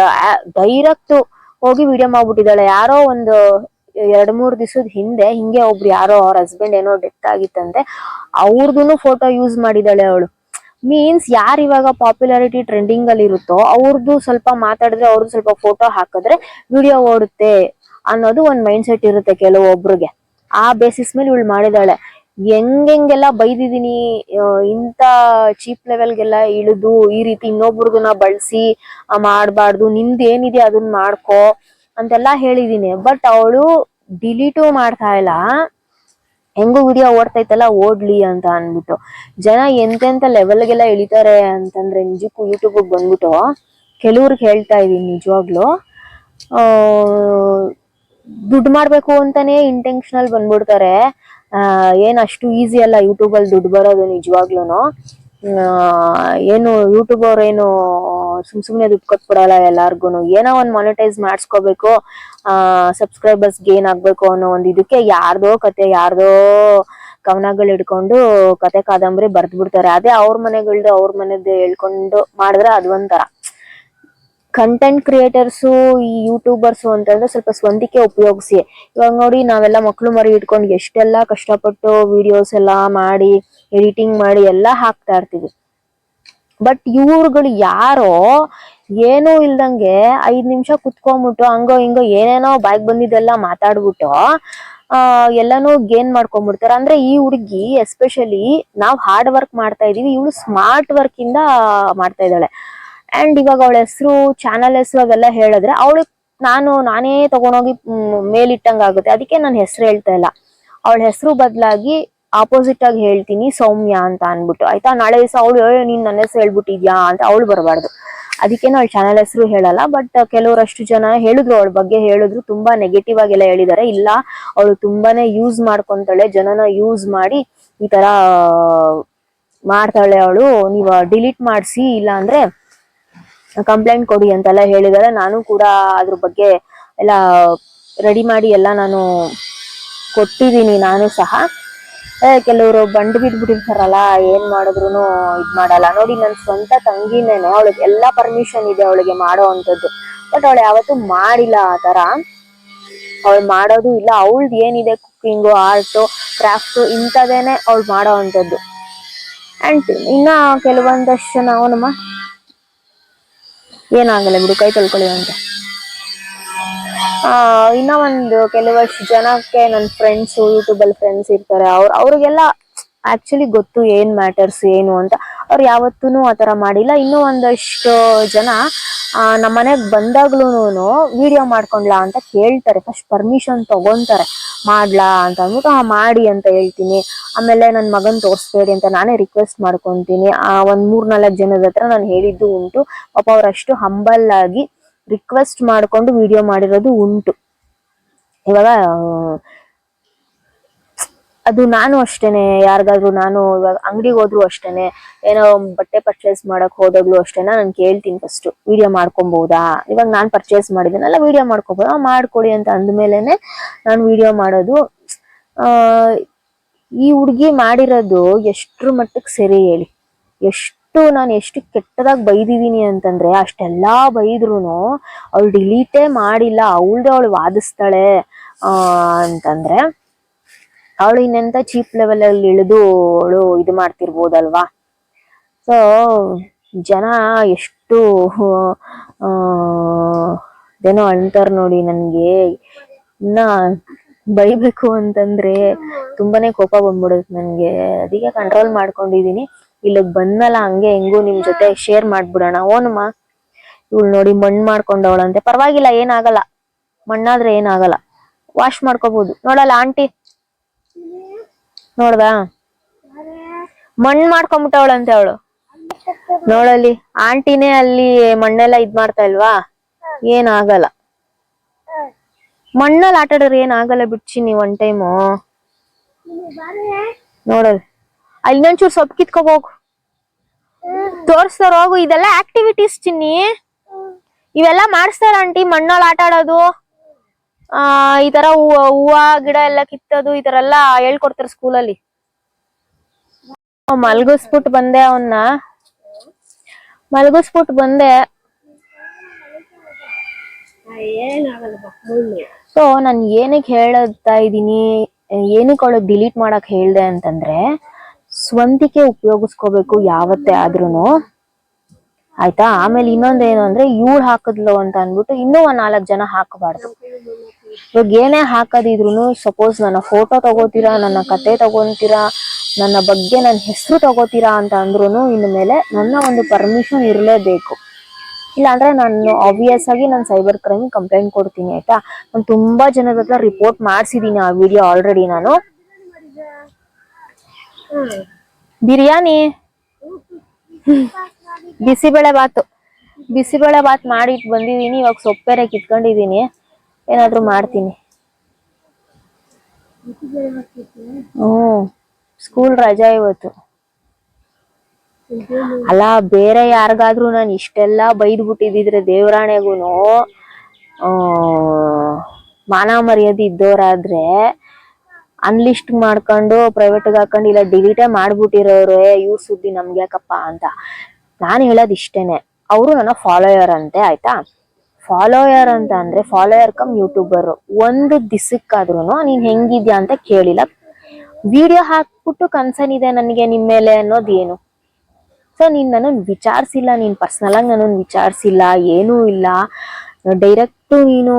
ಡೈರೆಕ್ಟ್ ಹೋಗಿ ವಿಡಿಯೋ ಮಾಡ್ಬಿಟ್ಟಿದ್ದಾಳೆ. ಯಾರೋ ಒಂದು ಎರಡ್, ಮೂರ್ ದಿವಸದ ಹಿಂದೆ, ಹಿಂಗೆ ಒಬ್ರು ಯಾರೋ ಅವ್ರ ಹಸ್ಬೆಂಡ್ ಏನೋ ಡೆತ್ ಆಗಿತ್ತಂತೆ ಅವ್ರದ್ದು ಫೋಟೋ ಯೂಸ್ ಮಾಡಿದಾಳೆ ಅವಳು. ಮೀನ್ಸ್ ಯಾರು ಇವಾಗ ಪಾಪ್ಯುಲಾರಿಟಿ ಟ್ರೆಂಡಿಂಗ್ ಅಲ್ಲಿ ಇರುತ್ತೋ ಅವ್ರದ್ದು ಸ್ವಲ್ಪ ಮಾತಾಡಿದ್ರೆ ಅವ್ರದ್ದು ಸ್ವಲ್ಪ ಫೋಟೋ ಹಾಕಿದ್ರೆ ವಿಡಿಯೋ ಓಡುತ್ತೆ ಅನ್ನೋದು ಒಂದ್ ಮೈಂಡ್ ಸೆಟ್ ಇರುತ್ತೆ ಕೆಲವೊಬ್ರಿಗೆ. ಆ ಬೇಸಿಸ್ ಮೇಲೆ ಇವಳು ಮಾಡಿದಾಳೆ. ಹೆಂಗೆಲ್ಲ ಬೈದಿದೀನಿ ಇಂತ ಚೀಪ್ ಲೆವೆಲ್ಗೆಲ್ಲ ಇಳಿದು ಈ ರೀತಿ ಇನ್ನೊಬ್ರದನ್ನ ಬಳಸಿ ಮಾಡಬಾರ್ದು ನಿಮ್ದು ಏನಿದೆ ಅದನ್ನ ಮಾಡ್ಕೋ ಅಂತೆಲ್ಲ ಹೇಳಿದೀನಿ. ಬಟ್ ಅವಳು ಡಿಲೀಟು ಮಾಡ್ತಾ ಇಲ್ಲ. ಹೆಂಗು ವಿಡಿಯೋ ಓಡ್ತೈತಲ್ಲ ಓಡ್ಲಿ ಅಂತ ಅನ್ಬಿಟ್ಟು ಜನ ಎಂತೆಂತ ಲೆವೆಲ್ಗೆಲ್ಲ ಇಳಿತಾರೆ ಅಂತಂದ್ರೆ ನಿಜಕ್ಕೂ ಯೂಟ್ಯೂಬ್ ಬಂದ್ಬಿಟ್ಟು ಕೆಲವ್ರಿಗೆ ಹೇಳ್ತಾ ಇದೀನಿ ನಿಜವಾಗ್ಲು. ದುಡ್ಡು ಮಾಡ್ಬೇಕು ಅಂತಾನೆ ಇಂಟೆನ್ಷನಲ್ ಬಂದ್ಬಿಡ್ತಾರೆ. ಏನು ಅಷ್ಟು ಈಸಿ ಅಲ್ಲ ಯೂಟ್ಯೂಬ್ ಅಲ್ಲಿ ದುಡ್ಡು ಬರೋದು ನಿಜವಾಗ್ಲೂನು. ಆ, ಏನು ಯೂಟ್ಯೂಬ್ ಅವ್ರ ಏನು ಸುಮ್ ಸುಮ್ನೆ ದುಡ್ಡು ಕೊಟ್ಬಿಡಲ್ಲ ಎಲ್ಲಾರ್ಗು ಏನೋ ಒಂದ್ ಮಾನಿಟೈಸ್ ಮಾಡಿಸ್ಕೋಬೇಕು, ಆ ಸಬ್ಸ್ಕ್ರೈಬರ್ಸ್ ಗೇನ್ ಆಗ್ಬೇಕು ಅನ್ನೋ ಒಂದ್ ಇದಕ್ಕೆ ಯಾರ್ದೋ ಕತೆ, ಯಾರ್ದೋ ಕವನಗಳು ಇಡ್ಕೊಂಡು ಕತೆ ಕಾದಂಬರಿ ಬರ್ದ್ ಬಿಡ್ತಾರೆ ಅದೇ ಅವ್ರ ಮನೆಗಳ್ದು ಅವ್ರ ಮನೆದು ಹೇಳ್ಕೊಂಡು ಮಾಡಿದ್ರೆ ಅದು ಒಂಥರ. ಕಂಟೆಂಟ್ ಕ್ರಿಯೇಟರ್ಸು ಈ ಯೂಟ್ಯೂಬರ್ಸು ಅಂತಂದ್ರೆ ಸ್ವಲ್ಪ ಸ್ವಂತಿಕೆ ಉಪಯೋಗಿಸಿ. ಇವಾಗ ನೋಡಿ ನಾವೆಲ್ಲ ಮಕ್ಕಳು ಮರಿ ಇಟ್ಕೊಂಡು ಎಷ್ಟೆಲ್ಲ ಕಷ್ಟಪಟ್ಟು ವಿಡಿಯೋಸ್ ಎಲ್ಲ ಮಾಡಿ ಎಡಿಟಿಂಗ್ ಮಾಡಿ ಎಲ್ಲ ಹಾಕ್ತಾ ಇರ್ತೀವಿ. ಬಟ್ ಇವ್ರುಗಳು ಯಾರೋ ಏನೂ ಇಲ್ದಂಗೆ ಐದ್ ನಿಮಿಷ ಕುತ್ಕೊಂಡ್ಬಿಟ್ಟು ಹಂಗೋ ಹಿಂಗೋ ಏನೇನೋ ಬಾಯ್ಗೆ ಬಂದಿದ್ದೆಲ್ಲ ಮಾತಾಡ್ಬಿಟ್ಟು, ಆ, ಎಲ್ಲಾನು ಗೇನ್ ಮಾಡ್ಕೊಂಡ್ಬಿಡ್ತಾರೆ. ಅಂದ್ರೆ ಈ ಹುಡುಗಿ ಎಸ್ಪೆಷಲಿ ನಾವ್ ಹಾರ್ಡ್ ವರ್ಕ್ ಮಾಡ್ತಾ ಇದೀವಿ ಇವಳು ಸ್ಮಾರ್ಟ್ ವರ್ಕ್ ಇಂದ ಮಾಡ್ತಾ ಇದ್ದಾಳೆ. ಅಂಡ್ ಇವಾಗ ಅವಳ ಹೆಸರು ಚಾನಲ್ ಹೆಸರು ಅವೆಲ್ಲ ಹೇಳಿದ್ರೆ ಅವಳು ನಾನು, ನಾನೇ ತಗೊಂಡೋಗಿ ಮೇಲಿಟ್ಟಂಗಾಗುತ್ತೆ ಅದಕ್ಕೆ ನನ್ನ ಹೆಸರು ಹೇಳ್ತಾ ಇಲ್ಲ. ಅವಳ ಹೆಸರು ಬದಲಾಗಿ ಆಪೋಸಿಟ್ ಆಗಿ ಹೇಳ್ತೀನಿ ಸೌಮ್ಯ ಅಂತ ಅನ್ಬಿಟ್ಟು. ಆಯ್ತಾ? ನಾಳೆ ದಿವಸ ಅವಳು ನೀನ್ ನನ್ನ ಹೆಸರು ಹೇಳ್ಬಿಟ್ಟಿದ್ಯಾ? ಅಂತ ಅವಳು ಬರಬಾರ್ದು. ಅದಕ್ಕೇನು ಅವಳ ಚಾನಲ್ ಹೆಸರು ಹೇಳಲ್ಲ ಬಟ್ ಕೆಲವರಷ್ಟು ಜನ ಹೇಳಿದ್ರು, ಅವಳ ಬಗ್ಗೆ ಹೇಳಿದ್ರು. ತುಂಬಾ ನೆಗೆಟಿವ್ ಆಗೆಲ್ಲ ಹೇಳಿದಾರೆ. ಇಲ್ಲ, ಅವಳು ತುಂಬಾನೇ ಯೂಸ್ ಮಾಡ್ಕೊಂತಾಳೆ, ಜನನ ಯೂಸ್ ಮಾಡಿ ಈ ತರ ಮಾಡ್ತಾಳೆ ಅವಳು. ನೀವ ಡಿಲೀಟ್ ಮಾಡಿಸಿ, ಇಲ್ಲ ಅಂದ್ರೆ ಕಂಪ್ಲೇಂಟ್ ಕೊಡಿ ಅಂತೆಲ್ಲ ಹೇಳಿದಾರೆ. ನಾನು ಕೂಡ ಅದ್ರ ಬಗ್ಗೆ ಎಲ್ಲ ರೆಡಿ ಮಾಡಿ ಎಲ್ಲ ನಾನು ಕೊಟ್ಟಿದ್ದೀನಿ, ನಾನು ಸಹ. ಕೆಲವರು ಬಂಡು ಬಿದ್ಬಿಟ್ಟಿರ್ತಾರಲ್ಲ, ಏನ್ ಮಾಡಿದ್ರು ಇದ್ ಮಾಡಲ್ಲ. ನೋಡಿ, ನನ್ ಸ್ವಂತ ತಂಗಿನೇನೆ, ಅವಳಿಗೆ ಎಲ್ಲಾ ಪರ್ಮಿಷನ್ ಇದೆ ಅವಳಿಗೆ ಮಾಡೋ ಅಂತದ್ದು ಬಟ್ ಅವಳು ಯಾವತ್ತೂ ಮಾಡಿಲ್ಲ ಆ ತರ ಅವಳು ಮಾಡೋದು ಇಲ್ಲ, ಅವಳ್ದು ಏನಿದೆ ಕುಕ್ಕಿಂಗು ಆರ್ಟ್ ಕ್ರಾಫ್ಟ್ ಇಂಥದೇನೆ ಅವಳು ಮಾಡೋ ಅಂತದ್ದು ಅಂಡ್ ಇನ್ನ ಕೆಲವೊಂದಷ್ಟು ಜನ ಅವನಮ್ಮ ಏನಾಗಲ್ಲ ಬಿಡು, ಕೈ ತೊಳ್ಕೊಳ್ಳಿ ಅಂತ. ಇನ್ನ ಒಂದು ಕೆಲವಷ್ಟು ಜನಕ್ಕೆ ನನ್ನ ಫ್ರೆಂಡ್ಸ್ ಯೂಟ್ಯೂಬ್ ಅಲ್ಲಿ ಫ್ರೆಂಡ್ಸ್ ಇರ್ತಾರೆ. ಅವ್ರು, ಅವ್ರಿಗೆಲ್ಲ ಆಕ್ಚುಲಿ ಗೊತ್ತು ಏನ್ ಮ್ಯಾಟರ್ಸ್ ಏನು ಅಂತ. ಅವ್ರು ಯಾವತ್ತೂ ಆ ತರ ಮಾಡಿಲ್ಲ. ಇನ್ನೂ ಒಂದಷ್ಟು ಜನ ನಮ್ಮ ಮನೆಗೆ ಬಂದಾಗ್ಲೂನು ವಿಡಿಯೋ ಮಾಡ್ಕೊಂಡ್ಲಾ ಅಂತ ಕೇಳ್ತಾರೆ. ಫಸ್ಟ್ ಪರ್ಮಿಷನ್ ತಗೊಂತಾರೆ. ಮಾಡ್ಲಾ ಅಂತ ಅಂದ್ಬಿಟ್ಟು, ಹಾ, ಮಾಡಿ ಅಂತ ಹೇಳ್ತೀನಿ. ಆಮೇಲೆ ನನ್ನ ಮಗನ್ ತೋರಿಸ್ಬೇಡಿ ಅಂತ ನಾನೇ ರಿಕ್ವೆಸ್ಟ್ ಮಾಡ್ಕೊತೀನಿ. ಆ, ಒಂದ್ ಮೂರ್ನಾಲ್ಕು ಜನದ ಹತ್ರ ನಾನು ಹೇಳಿದ್ದು ಉಂಟು. ಪಾಪ ಅವ್ರಷ್ಟು ಹಂಬಲ್ ಆಗಿ ರಿಕ್ವೆಸ್ಟ್ ಮಾಡ್ಕೊಂಡು ವಿಡಿಯೋ ಮಾಡಿರೋದು ಉಂಟು. ಇವಾಗ ಅದು ನಾನು ಅಷ್ಟೇನೆ, ಯಾರಿಗಾದ್ರೂ ನಾನು ಇವಾಗ ಅಂಗಡಿಗೆ ಹೋದ್ರು ಅಷ್ಟೇನೆ, ಏನೋ ಬಟ್ಟೆ ಪರ್ಚೇಸ್ ಮಾಡಕ್ ಹೋದಾಗ್ಲೂ ಅಷ್ಟೇನ, ನಾನು ಕೇಳ್ತೀನಿ ಫಸ್ಟ್ ವಿಡಿಯೋ ಮಾಡ್ಕೊಬಹುದಾ ಇವಾಗ ನಾನ್ ಪರ್ಚೇಸ್ ಮಾಡಿದ್ದೀನಲ್ಲ ವಿಡಿಯೋ ಮಾಡ್ಕೊಬೋದಾ? ಮಾಡ್ಕೊಡಿ ಅಂತ ಅಂದ್ಮೇಲೆನೆ ನಾನು ವಿಡಿಯೋ ಮಾಡೋದು. ಈ ಹುಡುಗಿ ಮಾಡಿರೋದು ಎಷ್ಟ್ರ ಮಟ್ಟಕ್ಕೆ ಸರಿ ಹೇಳಿ. ಎಷ್ಟು ಎಷ್ಟು ನಾನು ಎಷ್ಟು ಕೆಟ್ಟದಾಗಿ ಬೈದಿದ್ದೀನಿ ಅಂತಂದ್ರೆ ಅಷ್ಟೆಲ್ಲ ಬೈದ್ರೂ ಅವಳು ಡಿಲೀಟೇ ಮಾಡಿಲ್ಲ, ಅವಳದೇ ಅವಳು ವಾದಿಸ್ತಾಳೆ ಅಂತಂದ್ರೆ ಅವಳು ಇನ್ನೆಂಥ ಚೀಪ್ ಲೆವೆಲಲ್ಲಿ ಇಳಿದು ಅವಳು ಇದು ಮಾಡ್ತಿರ್ಬೋದಲ್ವಾ? ಸೊ ಜನ ಎಷ್ಟು ಏನೋ ಅಂತಾರ ನೋಡಿ ನನ್ಗೆ. ಇನ್ನ ಬೈಬೇಕು ಅಂತಂದ್ರೆ ತುಂಬಾನೇ ಕೋಪ ಬಂದ್ಬಿಡುತ್ತೆ ನನಗೆ. ಅದಕ್ಕೆ ಕಂಟ್ರೋಲ್ ಮಾಡ್ಕೊಂಡಿದೀನಿ. ಇಲ್ಲಿಗ್ ಬಂದ್ಮೇಲೆ ಹಂಗೆ ಹೆಂಗು ನಿಮ್ ಜೊತೆ ಶೇರ್ ಮಾಡ್ಬಿಡೋಣ. ಓನಮ್ಮ, ಇವ್ಳು ನೋಡಿ ಮಣ್ಣು ಮಾಡ್ಕೊಂಡವಳಂತೆ ಪರವಾಗಿಲ್ಲ, ಏನಾಗಲ್ಲ. ಮಣ್ಣಾದ್ರೆ ಏನಾಗಲ್ಲ. ವಾಶ್ ಮಾಡ್ಕೋಬಹುದು ನೋಡಲ್ಲ, ಆಂಟಿ. ನೋಡ್ದ? ಮಣ್ಣು ಮಾಡ್ಕೊಂಬಿಟ್ಟವಳಂತೆ ಅವಳು. ನೋಡಲ್ಲಿ, ಆಂಟಿನೇ ಅಲ್ಲಿ ಮಣ್ಣೆಲ್ಲ ಇದ್ ಮಾಡ್ತಾ ಇಲ್ವಾ? ಏನಾಗಲ್ಲ. ಮಣ್ಣಲ್ಲಿ ಆಟ ಆಡೋರು ಏನಾಗಲ್ಲ ಬಿಡ್ಸಿ ನೀವ್ ಒನ್ ಟೈಮು. ನೋಡಲ್ ಅಲ್ಲಿ ಒಂಚೂರು ಸೊಪ್ಪು ಕಿತ್ಕೋಬೋಗು ತೋರ್ಸ್ತಾರ ಹೋಗು. ಇದೆಲ್ಲ ಆಕ್ಟಿವಿಟೀಸ್ ಚಿನ್ನಿ. ಇವೆಲ್ಲ ಮಾಡಿಸ್ತಾರ ಆಂಟಿ. ಮಣ್ಣಲ್ಲಿ ಆಟ ಆಡೋದು. ಆ, ಈ ತರ ಹೂವ ಹೂವ, ಗಿಡ ಎಲ್ಲ ಕಿತ್ತೋದು, ಈ ತರ ಎಲ್ಲ ಹೇಳ್ಕೊಡ್ತಾರೆ ಸ್ಕೂಲಲ್ಲಿ. ಮಲ್ಗಿಸ್ಬಿಟ್ಟು ಬಂದೆ ಅವನ್ನ ಮಲ್ಗಿಸ್ಬಿಟ್ಟು ಬಂದೆ. ಸೊ, ನಾನು ಏನಕ್ಕೆ ಹೇಳ್ತಾ ಇದ್ದೀನಿ, ಏನಕ್ಕೆ ಅವಳು ಡಿಲೀಟ್ ಮಾಡಕ್ ಹೇಳ್ದೆ ಅಂತಂದ್ರೆ ಸ್ವಂತಿಕೆ ಉಪಯೋಗಿಸ್ಕೋಬೇಕು ಯಾವತ್ತೇ ಆದ್ರೂ ಆಯ್ತಾ? ಆಮೇಲೆ ಇನ್ನೊಂದೇನು ಅಂದ್ರೆ, ಇವಳು ಹಾಕದ್ಲು ಅಂತ ಅನ್ಬಿಟ್ಟು ಇನ್ನೂ ಒಂದ್ ನಾಲ್ಕು ಜನ ಹಾಕಬಾರ್ದು. ಇವಾಗ ಏನೇ ಹಾಕದಿದ್ರು ಸಪೋಸ್ ನನ್ನ ಫೋಟೋ ತಗೋತೀರಾ, ನನ್ನ ಕತೆ ತಗೋತೀರಾ, ನನ್ನ ಬಗ್ಗೆ ನನ್ನ ಹೆಸರು ತಗೋತೀರಾ ಅಂತ ಅಂದ್ರೂ ಇನ್ನು ಮೇಲೆ ನನ್ನ ಒಂದು ಪರ್ಮಿಷನ್ ಇರಲೇಬೇಕು. ಇಲ್ಲಾಂದ್ರೆ ನಾನು ಆಬ್ವಿಯಸ್ ಆಗಿ ನಾನು ಸೈಬರ್ ಕ್ರೈಮ್ ಕಂಪ್ಲೇಂಟ್ ಕೊಡ್ತೀನಿ, ಆಯ್ತಾ? ನಾನು ತುಂಬಾ ಜನದ ರಿಪೋರ್ಟ್ ಮಾಡಿಸಿದೀನಿ ಆ ವಿಡಿಯೋ ಆಲ್ರೆಡಿ ನಾನು. ಬಿರಿಯಾನಿ. ಬಿಸಿಬೇಳೆ ಬಾತು. ಬಿಸಿಬೇಳೆ ಬಾತ್ ಮಾಡಿ ಬಂದಿದೀನಿ, ಇವಾಗ ಸೊಪ್ಪೆರೆ ಕಿತ್ಕೊಂಡಿದೀನಿ. ಏನಾದ್ರೂ ಮಾಡ್ತೀನಿ. ಹ್ಮ್ ಸ್ಕೂಲ್ ರಜಾ ಇವತ್ತು. ಅಲ್ಲ, ಬೇರೆ ಯಾರಿಗಾದ್ರೂ ನಾನು ಇಷ್ಟೆಲ್ಲ ಬೈದ್ ಬಿಟ್ಟಿದ್ರೆ ದೇವರಾಣೆಗೂನು, ಆ, ಮಾನ ಮರ್ಯಾದೆ ಇದ್ದೋರಾದ್ರೆ ಅನ್ಲಿಸ್ಟ್ ಮಾಡ್ಕೊಂಡು ಪ್ರೈವೇಟ್ಗೆ ಹಾಕೊಂಡು ಇಲ್ಲ ಡಿಲೀಟೇ ಮಾಡ್ಬಿಟ್ಟಿರೋರು, ಇವ್ರ ಸುದ್ದಿ ನಮ್ಗೆ ಯಾಕಪ್ಪ ಅಂತ. ನಾನು ಹೇಳೋದು ಇಷ್ಟೇನೆ. ಅವರು ನನ್ನ ಫಾಲೋಯರ್ ಅಂತೆ, ಆಯ್ತಾ? ಫಾಲೋಯರ್ ಅಂತ ಅಂದ್ರೆ ಫಾಲೋಯರ್ ಕಮ್ ಯೂಟ್ಯೂಬರ್ ಒಂದು ದಿಸಕ್ಕಾದ್ರೂ ನೀನ್ ಹೆಂಗಿದ್ಯಾ ಅಂತ ಕೇಳಿಲ್ಲ. ವಿಡಿಯೋ ಹಾಕ್ಬಿಟ್ಟು ಕನ್ಸರ್ನ್ ಇದೆ ನನಗೆ ನಿಮ್ಮ ಮೇಲೆ ಅನ್ನೋದೇನು ಸೊ ನೀನ್ ನನ್ನನ್ನು ವಿಚಾರಿಸಿಲ್ಲ, ನೀನ್ ಪರ್ಸನಲ್ ಆಗಿ ನನ್ನನ್ನು ವಿಚಾರಿಸಿಲ್ಲ, ಏನೂ ಇಲ್ಲ. ಡೈರೆಕ್ಟ್ ನೀನು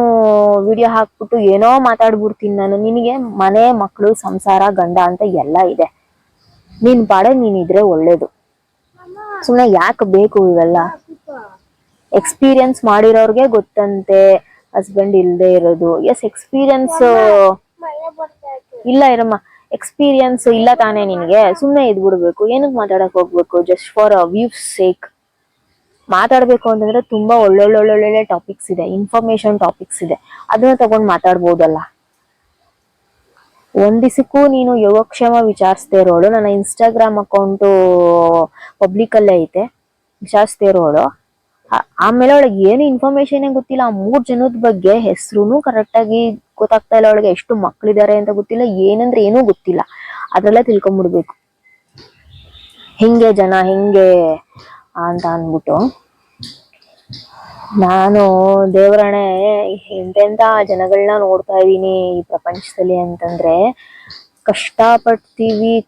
ವಿಡಿಯೋ ಹಾಕ್ಬಿಟ್ಟು ಏನೋ ಮಾತಾಡ್ಬಿಡ್ತೀನಿ ನಾನು. ನಿನಗೆ ಮನೆ ಮಕ್ಕಳು ಸಂಸಾರ ಗಂಡ ಅಂತ ಎಲ್ಲ ಇದೆ. ನೀನ್ ಪಾಡ ನೀನಿದ್ರೆ ಒಳ್ಳೇದು. ಸುಮ್ಮನೆ ಯಾಕೆ ಬೇಕು ಇವೆಲ್ಲ? ಎಕ್ಸ್ಪೀರಿಯನ್ಸ್ ಮಾಡಿರೋರ್ಗೆ ಗೊತ್ತಂತೆ. ಹಸ್ಬೆಂಡ್ ಇಲ್ಲದೆ ಇರೋದು. ಎಸ್ ಎಕ್ಸ್ಪೀರಿಯನ್ಸ್ ಇಲ್ಲ ಇರಮ್ಮ. ಎಕ್ಸ್ಪೀರಿಯನ್ಸ್ ಇಲ್ಲ ತಾನೇ ನಿನಗೆ. ಸುಮ್ಮನೆ ಇದ್ಬಿಡ್ಬೇಕು. ಏನಕ್ಕೆ ಮಾತಾಡಕ್ ಹೋಗ್ಬೇಕು? ಜಸ್ಟ್ ಫಾರ್ ವ್ಯೂಸ್ ಸೇಕ್ ಮಾತಾಡ್ಬೇಕು ಅಂತಂದ್ರೆ ತುಂಬಾ ಒಳ್ಳೊಳ್ಳೊಳ್ಳೊಳ್ಳೆ ಟಾಪಿಕ್ಸ್ ಇದೆ ಇನ್ಫಾರ್ಮೇಶನ್ ಟಾಪಿಕ್ಸ್ ಇದೆ. ಅದನ್ನ ತಗೊಂಡ್ ಮಾತಾಡ್ಬೋದಲ್ಲ. ಒಂದಿಸಕ್ಕೂ ನೀನು ಯೋಗಕ್ಷೇಮ ವಿಚಾರಿಸ್ದೇ ಇರೋಳು. ನನ್ನ ಇನ್ಸ್ಟಾಗ್ರಾಮ್ ಅಕೌಂಟು ಪಬ್ಲಿಕ್ ಅಲ್ಲೇ ಐತೆ. ವಿಚಾರಿಸ್ದೇ ಇರೋಳು. ಆಮೇಲೆ ಅವಳಿಗೆ ಏನು ಇನ್ಫಾರ್ಮೇಶನ್ ಗೊತ್ತಿಲ್ಲ. ಆ ಮೂರ್ ಜನದ ಬಗ್ಗೆ ಹೆಸರುನು ಕರೆಕ್ಟ್ ಆಗಿ ಗೊತ್ತಾಗ್ತಾ ಇಲ್ಲ ಅವಳಿಗೆ. ಎಷ್ಟು ಮಕ್ಳಿದಾರೆ ಅಂತ ಗೊತ್ತಿಲ್ಲ. ಏನಂದ್ರೆ ಏನೂ ಗೊತ್ತಿಲ್ಲ. ಅದೆಲ್ಲ ತಿಳ್ಕೊಂಬಿಡ್ಬೇಕು. ಹಿಂಗೆ ಜನ, ಹಿಂಗೆ ಅಂತ ಅಂದ್ಬಿಟ್ಟು. ನಾನು ದೇವರಣೆ ಎಂತೆಂತ ಜನಗಳನ್ನ ನೋಡ್ತಾ ಇದ್ದೀನಿ ಈ ಪ್ರಪಂಚದಲ್ಲಿ ಅಂತಂದ್ರೆ, ಕಷ್ಟಪಡ್ತೀವಿ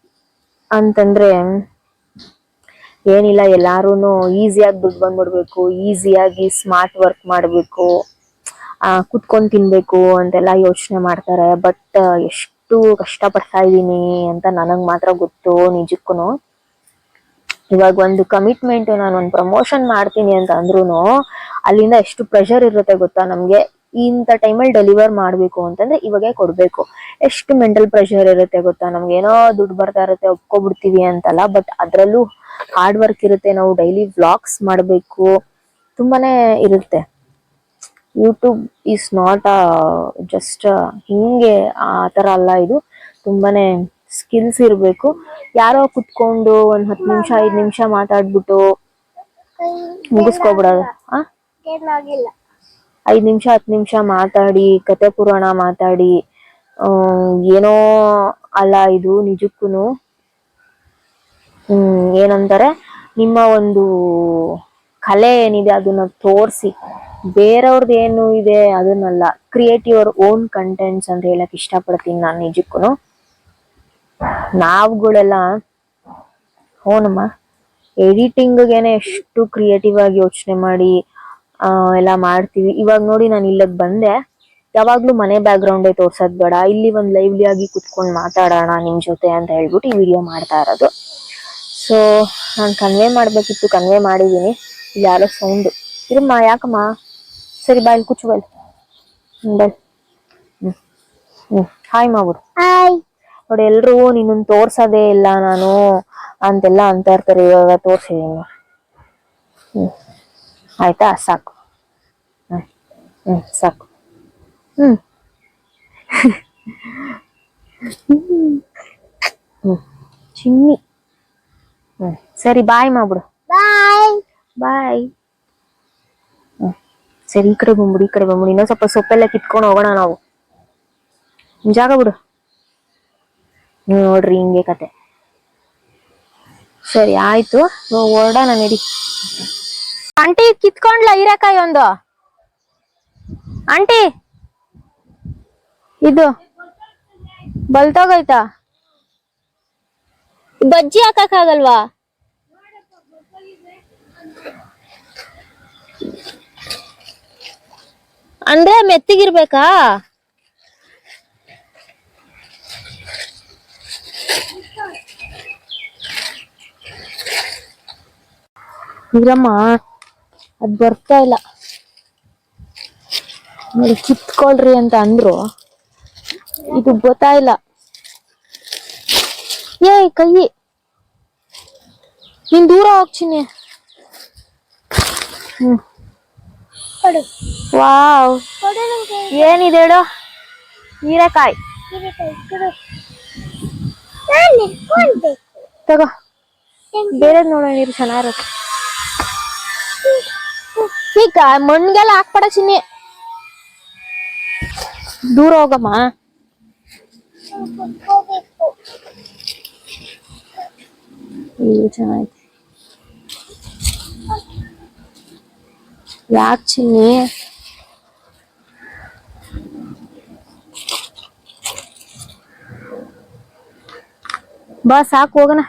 ಅಂತಂದ್ರೆ, ಏನಿಲ್ಲ ಎಲ್ಲಾರು ಈಸಿಯಾಗಿ ದುಡ್ಡು ಬಂದ್ಬಿಡ್ಬೇಕು ಈಸಿಯಾಗಿ ಸ್ಮಾರ್ಟ್ ವರ್ಕ್ ಮಾಡಬೇಕು, ಆ, ಕುತ್ಕೊಂಡ್ ತಿನ್ಬೇಕು ಅಂತೆಲ್ಲ ಯೋಚನೆ ಮಾಡ್ತಾರೆ. ಬಟ್ ಎಷ್ಟು ಕಷ್ಟ ಪಡ್ತಾ ಇದೀನಿ ಅಂತ ನನಗ್ ಮಾತ್ರ ಗೊತ್ತು ನಿಜಕ್ಕೂನು. ಇವಾಗ ಒಂದು ಕಮಿಟ್ಮೆಂಟ್ ನಾನು ಒಂದು ಪ್ರಮೋಷನ್ ಮಾಡ್ತೀನಿ ಅಂತ ಅಂದ್ರೂ ಅಲ್ಲಿಂದ ಎಷ್ಟು ಪ್ರೆಷರ್ ಇರುತ್ತೆ ಗೊತ್ತಾ? ನಮ್ಗೆ ಇಂಥ ಟೈಮಲ್ಲಿ ಡೆಲಿವರ್ ಮಾಡಬೇಕು ಅಂತಂದ್ರೆ ಇವಾಗೇ ಕೊಡ್ಬೇಕು. ಎಷ್ಟು ಮೆಂಟಲ್ ಪ್ರೆಷರ್ ಇರುತ್ತೆ ಗೊತ್ತಾ? ನಮ್ಗೆ ಏನೋ ದುಡ್ಡು ಬರ್ತಾ ಇರುತ್ತೆ, ಒಪ್ಕೊಬಿಡ್ತೀವಿ ಅಂತಲ್ಲ ಬಟ್ ಅದರಲ್ಲೂ ಹಾರ್ಡ್ ವರ್ಕ್ ಇರುತ್ತೆ. ನಾವು ಡೈಲಿ ವ್ಲಾಗ್ಸ್ ಮಾಡಬೇಕು. ತುಂಬಾನೇ ಇರುತ್ತೆ. ಯೂಟ್ಯೂಬ್ ಈಸ್ ನಾಟ್ ಜಸ್ಟ್ ಹಿಂಗೆ ಆ ಥರ ಅಲ್ಲ ಇದು. ತುಂಬಾನೇ ಸ್ಕಿಲ್ಸ್ ಇರಬೇಕು. ಯಾರೋ ಕುತ್ಕೊಂಡು ಒಂದ್ ಹತ್ತು ನಿಮಿಷ ಐದ್ ನಿಮಿಷ ಮಾತಾಡ್ಬಿಟ್ಟು ಮುಗಿಸ್ಕೊಬಿಡೋದು. ಆ? ಐದ್ ನಿಮಿಷ ಹತ್ತು ನಿಮಿಷ ಮಾತಾಡಿ ಕತೆ ಪುರಾಣ ಮಾತಾಡಿ ಏನೋ ಅಲ್ಲ ಇದು ನಿಜಕ್ಕೂ ಹ್ಮ್ ಏನಂತಾರೆ? ನಿಮ್ಮ ಒಂದು ಕಲೆ ಏನಿದೆ ಅದನ್ನ ತೋರಿಸಿ. ಬೇರೆಯವ್ರದ್ದು ಏನು ಇದೆ ಅದನ್ನಲ್ಲ. ಕ್ರಿಯೇಟ್ ಯುವರ್ ಓನ್ ಕಂಟೆಂಟ್ಸ್ ಅಂತ ಹೇಳಕ್ ಇಷ್ಟಪಡ್ತೀನಿ ನಾನು ನಿಜಕ್ಕೂ ನಾವುಗಳೆಲ್ಲ, ಹೋನಮ್ಮ ಎಡಿಟಿಂಗ್ಗೆನೆ ಎಷ್ಟು ಕ್ರಿಯೇಟಿವ್ ಆಗಿ ಯೋಚನೆ ಮಾಡಿ ಎಲ್ಲ ಮಾಡ್ತೀವಿ. ಇವಾಗ ನೋಡಿ ನಾನು ಇಲ್ಲಿಗೆ ಬಂದೆ. ಯಾವಾಗ್ಲೂ ಮನೆ ಬ್ಯಾಕ್ ಗ್ರೌಂಡೇ ತೋರ್ಸೋದ್ ಬೇಡ. ಇಲ್ಲಿ ಒಂದ್ ಲೈವ್ಲಿ ಆಗಿ ಕುತ್ಕೊಂಡು ಮಾತಾಡೋಣ ನಿಮ್ ಜೊತೆ ಅಂತ ಹೇಳ್ಬಿಟ್ಟು ಈ ವಿಡಿಯೋ ಮಾಡ್ತಾ ಇರೋದು. ಸೊ ನಾನು ಕನ್ವೆ ಮಾಡ್ಬೇಕಿತ್ತು ಕನ್ವೆ ಮಾಡಿದೀನಿ. ಇಲ್ಲಿ ಯಾರೋ ಸೌಂಡ್ ಇರಮ್ಮ, ಯಾಕಮ್ಮ? ಸರಿ ಬಾಯ್ ಕುಚ್ಚು ಬಾಯ್ ಬಾಯ್ ಹ್ಮ್ ಹ್ಮ್ ಹಾಯ್ ಮಾಡ್ಬಿಡು ಹಾಯ್ ನೋಡಿ ಎಲ್ರು ನಿನ್ನನ್ ತೋರ್ಸೋದೇ ಇಲ್ಲ ನಾನು ಅಂತೆಲ್ಲ ಅಂತ ಇರ್ತಾರೆ ಇವಾಗ ತೋರ್ಸಿದೀನಿ. ಹ್ಮ್. ಆಯ್ತಾ? ಸಾಕು. ಹ್ಮ್. ಹ್ಮ್ ಸಾಕು. ಹ್ಮ್. ಹ್ಮ್. ಚಿನ್ನಿ. ಹ್ಮ್. ಸರಿ ಬಾಯ್ ಮಾಡ್ಬಿಡು. ಬಾಯ್. ಬಾಯ್. ಸರಿ ಈ ಕಡೆ ಬಂದ್ಬಿಡು ಈ ಕಡೆ ಬಂದ್ಬಿಡು. ಇನ್ನೊಂದ್ ಸ್ವಲ್ಪ ಸೊಪ್ಪೆಲ್ಲ ಕಿತ್ಕೊಂಡು ಹೋಗೋಣ ನಾವು. ಜಾಗ ಬಿಡು. ನೋಡ್ರಿ ಹಿಂಗೆ ಕತೆ. ಸರಿ, ಆಯ್ತು. ಹೊರಡೋಣ ನಡಿ. ಆಂಟಿ, ಕಿತ್ಕೊಂಡ್ಲ ಹೀರೆಕಾಯಿ ಒಂದು. ಆಂಟಿ, ಇದು ಬಲ್ತೋಗೈತಾ? ಬಜ್ಜಿ ಹಾಕಕ್ಕಾಗಲ್ವಾ? ಅಂದ್ರೆ ಮೆತ್ತಗಿರ್ಬೇಕಾ? ಇರಮ್ಮ ಅದ್ ಬರ್ತಾ ಇಲ್ಲ. ನೋಡಿ ಕಿತ್ಕೊಳ್ರಿ ಅಂತ ಅಂದ್ರು. ಇದು ಗೊತ್ತಾ ಇಲ್ಲ. ಏ ಕೈ. ನೀನ್ ದೂರ ಹೋಗ್ತೀನಿ ಹ್ಮ್. ವಾವ್. ಏನಿದೆ ಹೇಳು? ಹೀರೆಕಾಯಿ. ತಗೋ. ಬೇರೆ ನೋಡೋಣ ಚೆನ್ನಾಗಿರುತ್ತೆ. ಈಗ ಮಣ್ಗೆಲ್ಲ ಹಾಕ್ಬೇಡ ಚಿನ್ನಿ ದೂರ ಹೋಗಮ್ಮ ಕುತ್ಕೋಬೇಕು ಇದು ಚೆನ್ನಾಗೈತೆ ಯಾಕೆ ಚಿನ್ನಿ ಬಾ ಸಾಕು ಹೋಗೋಣ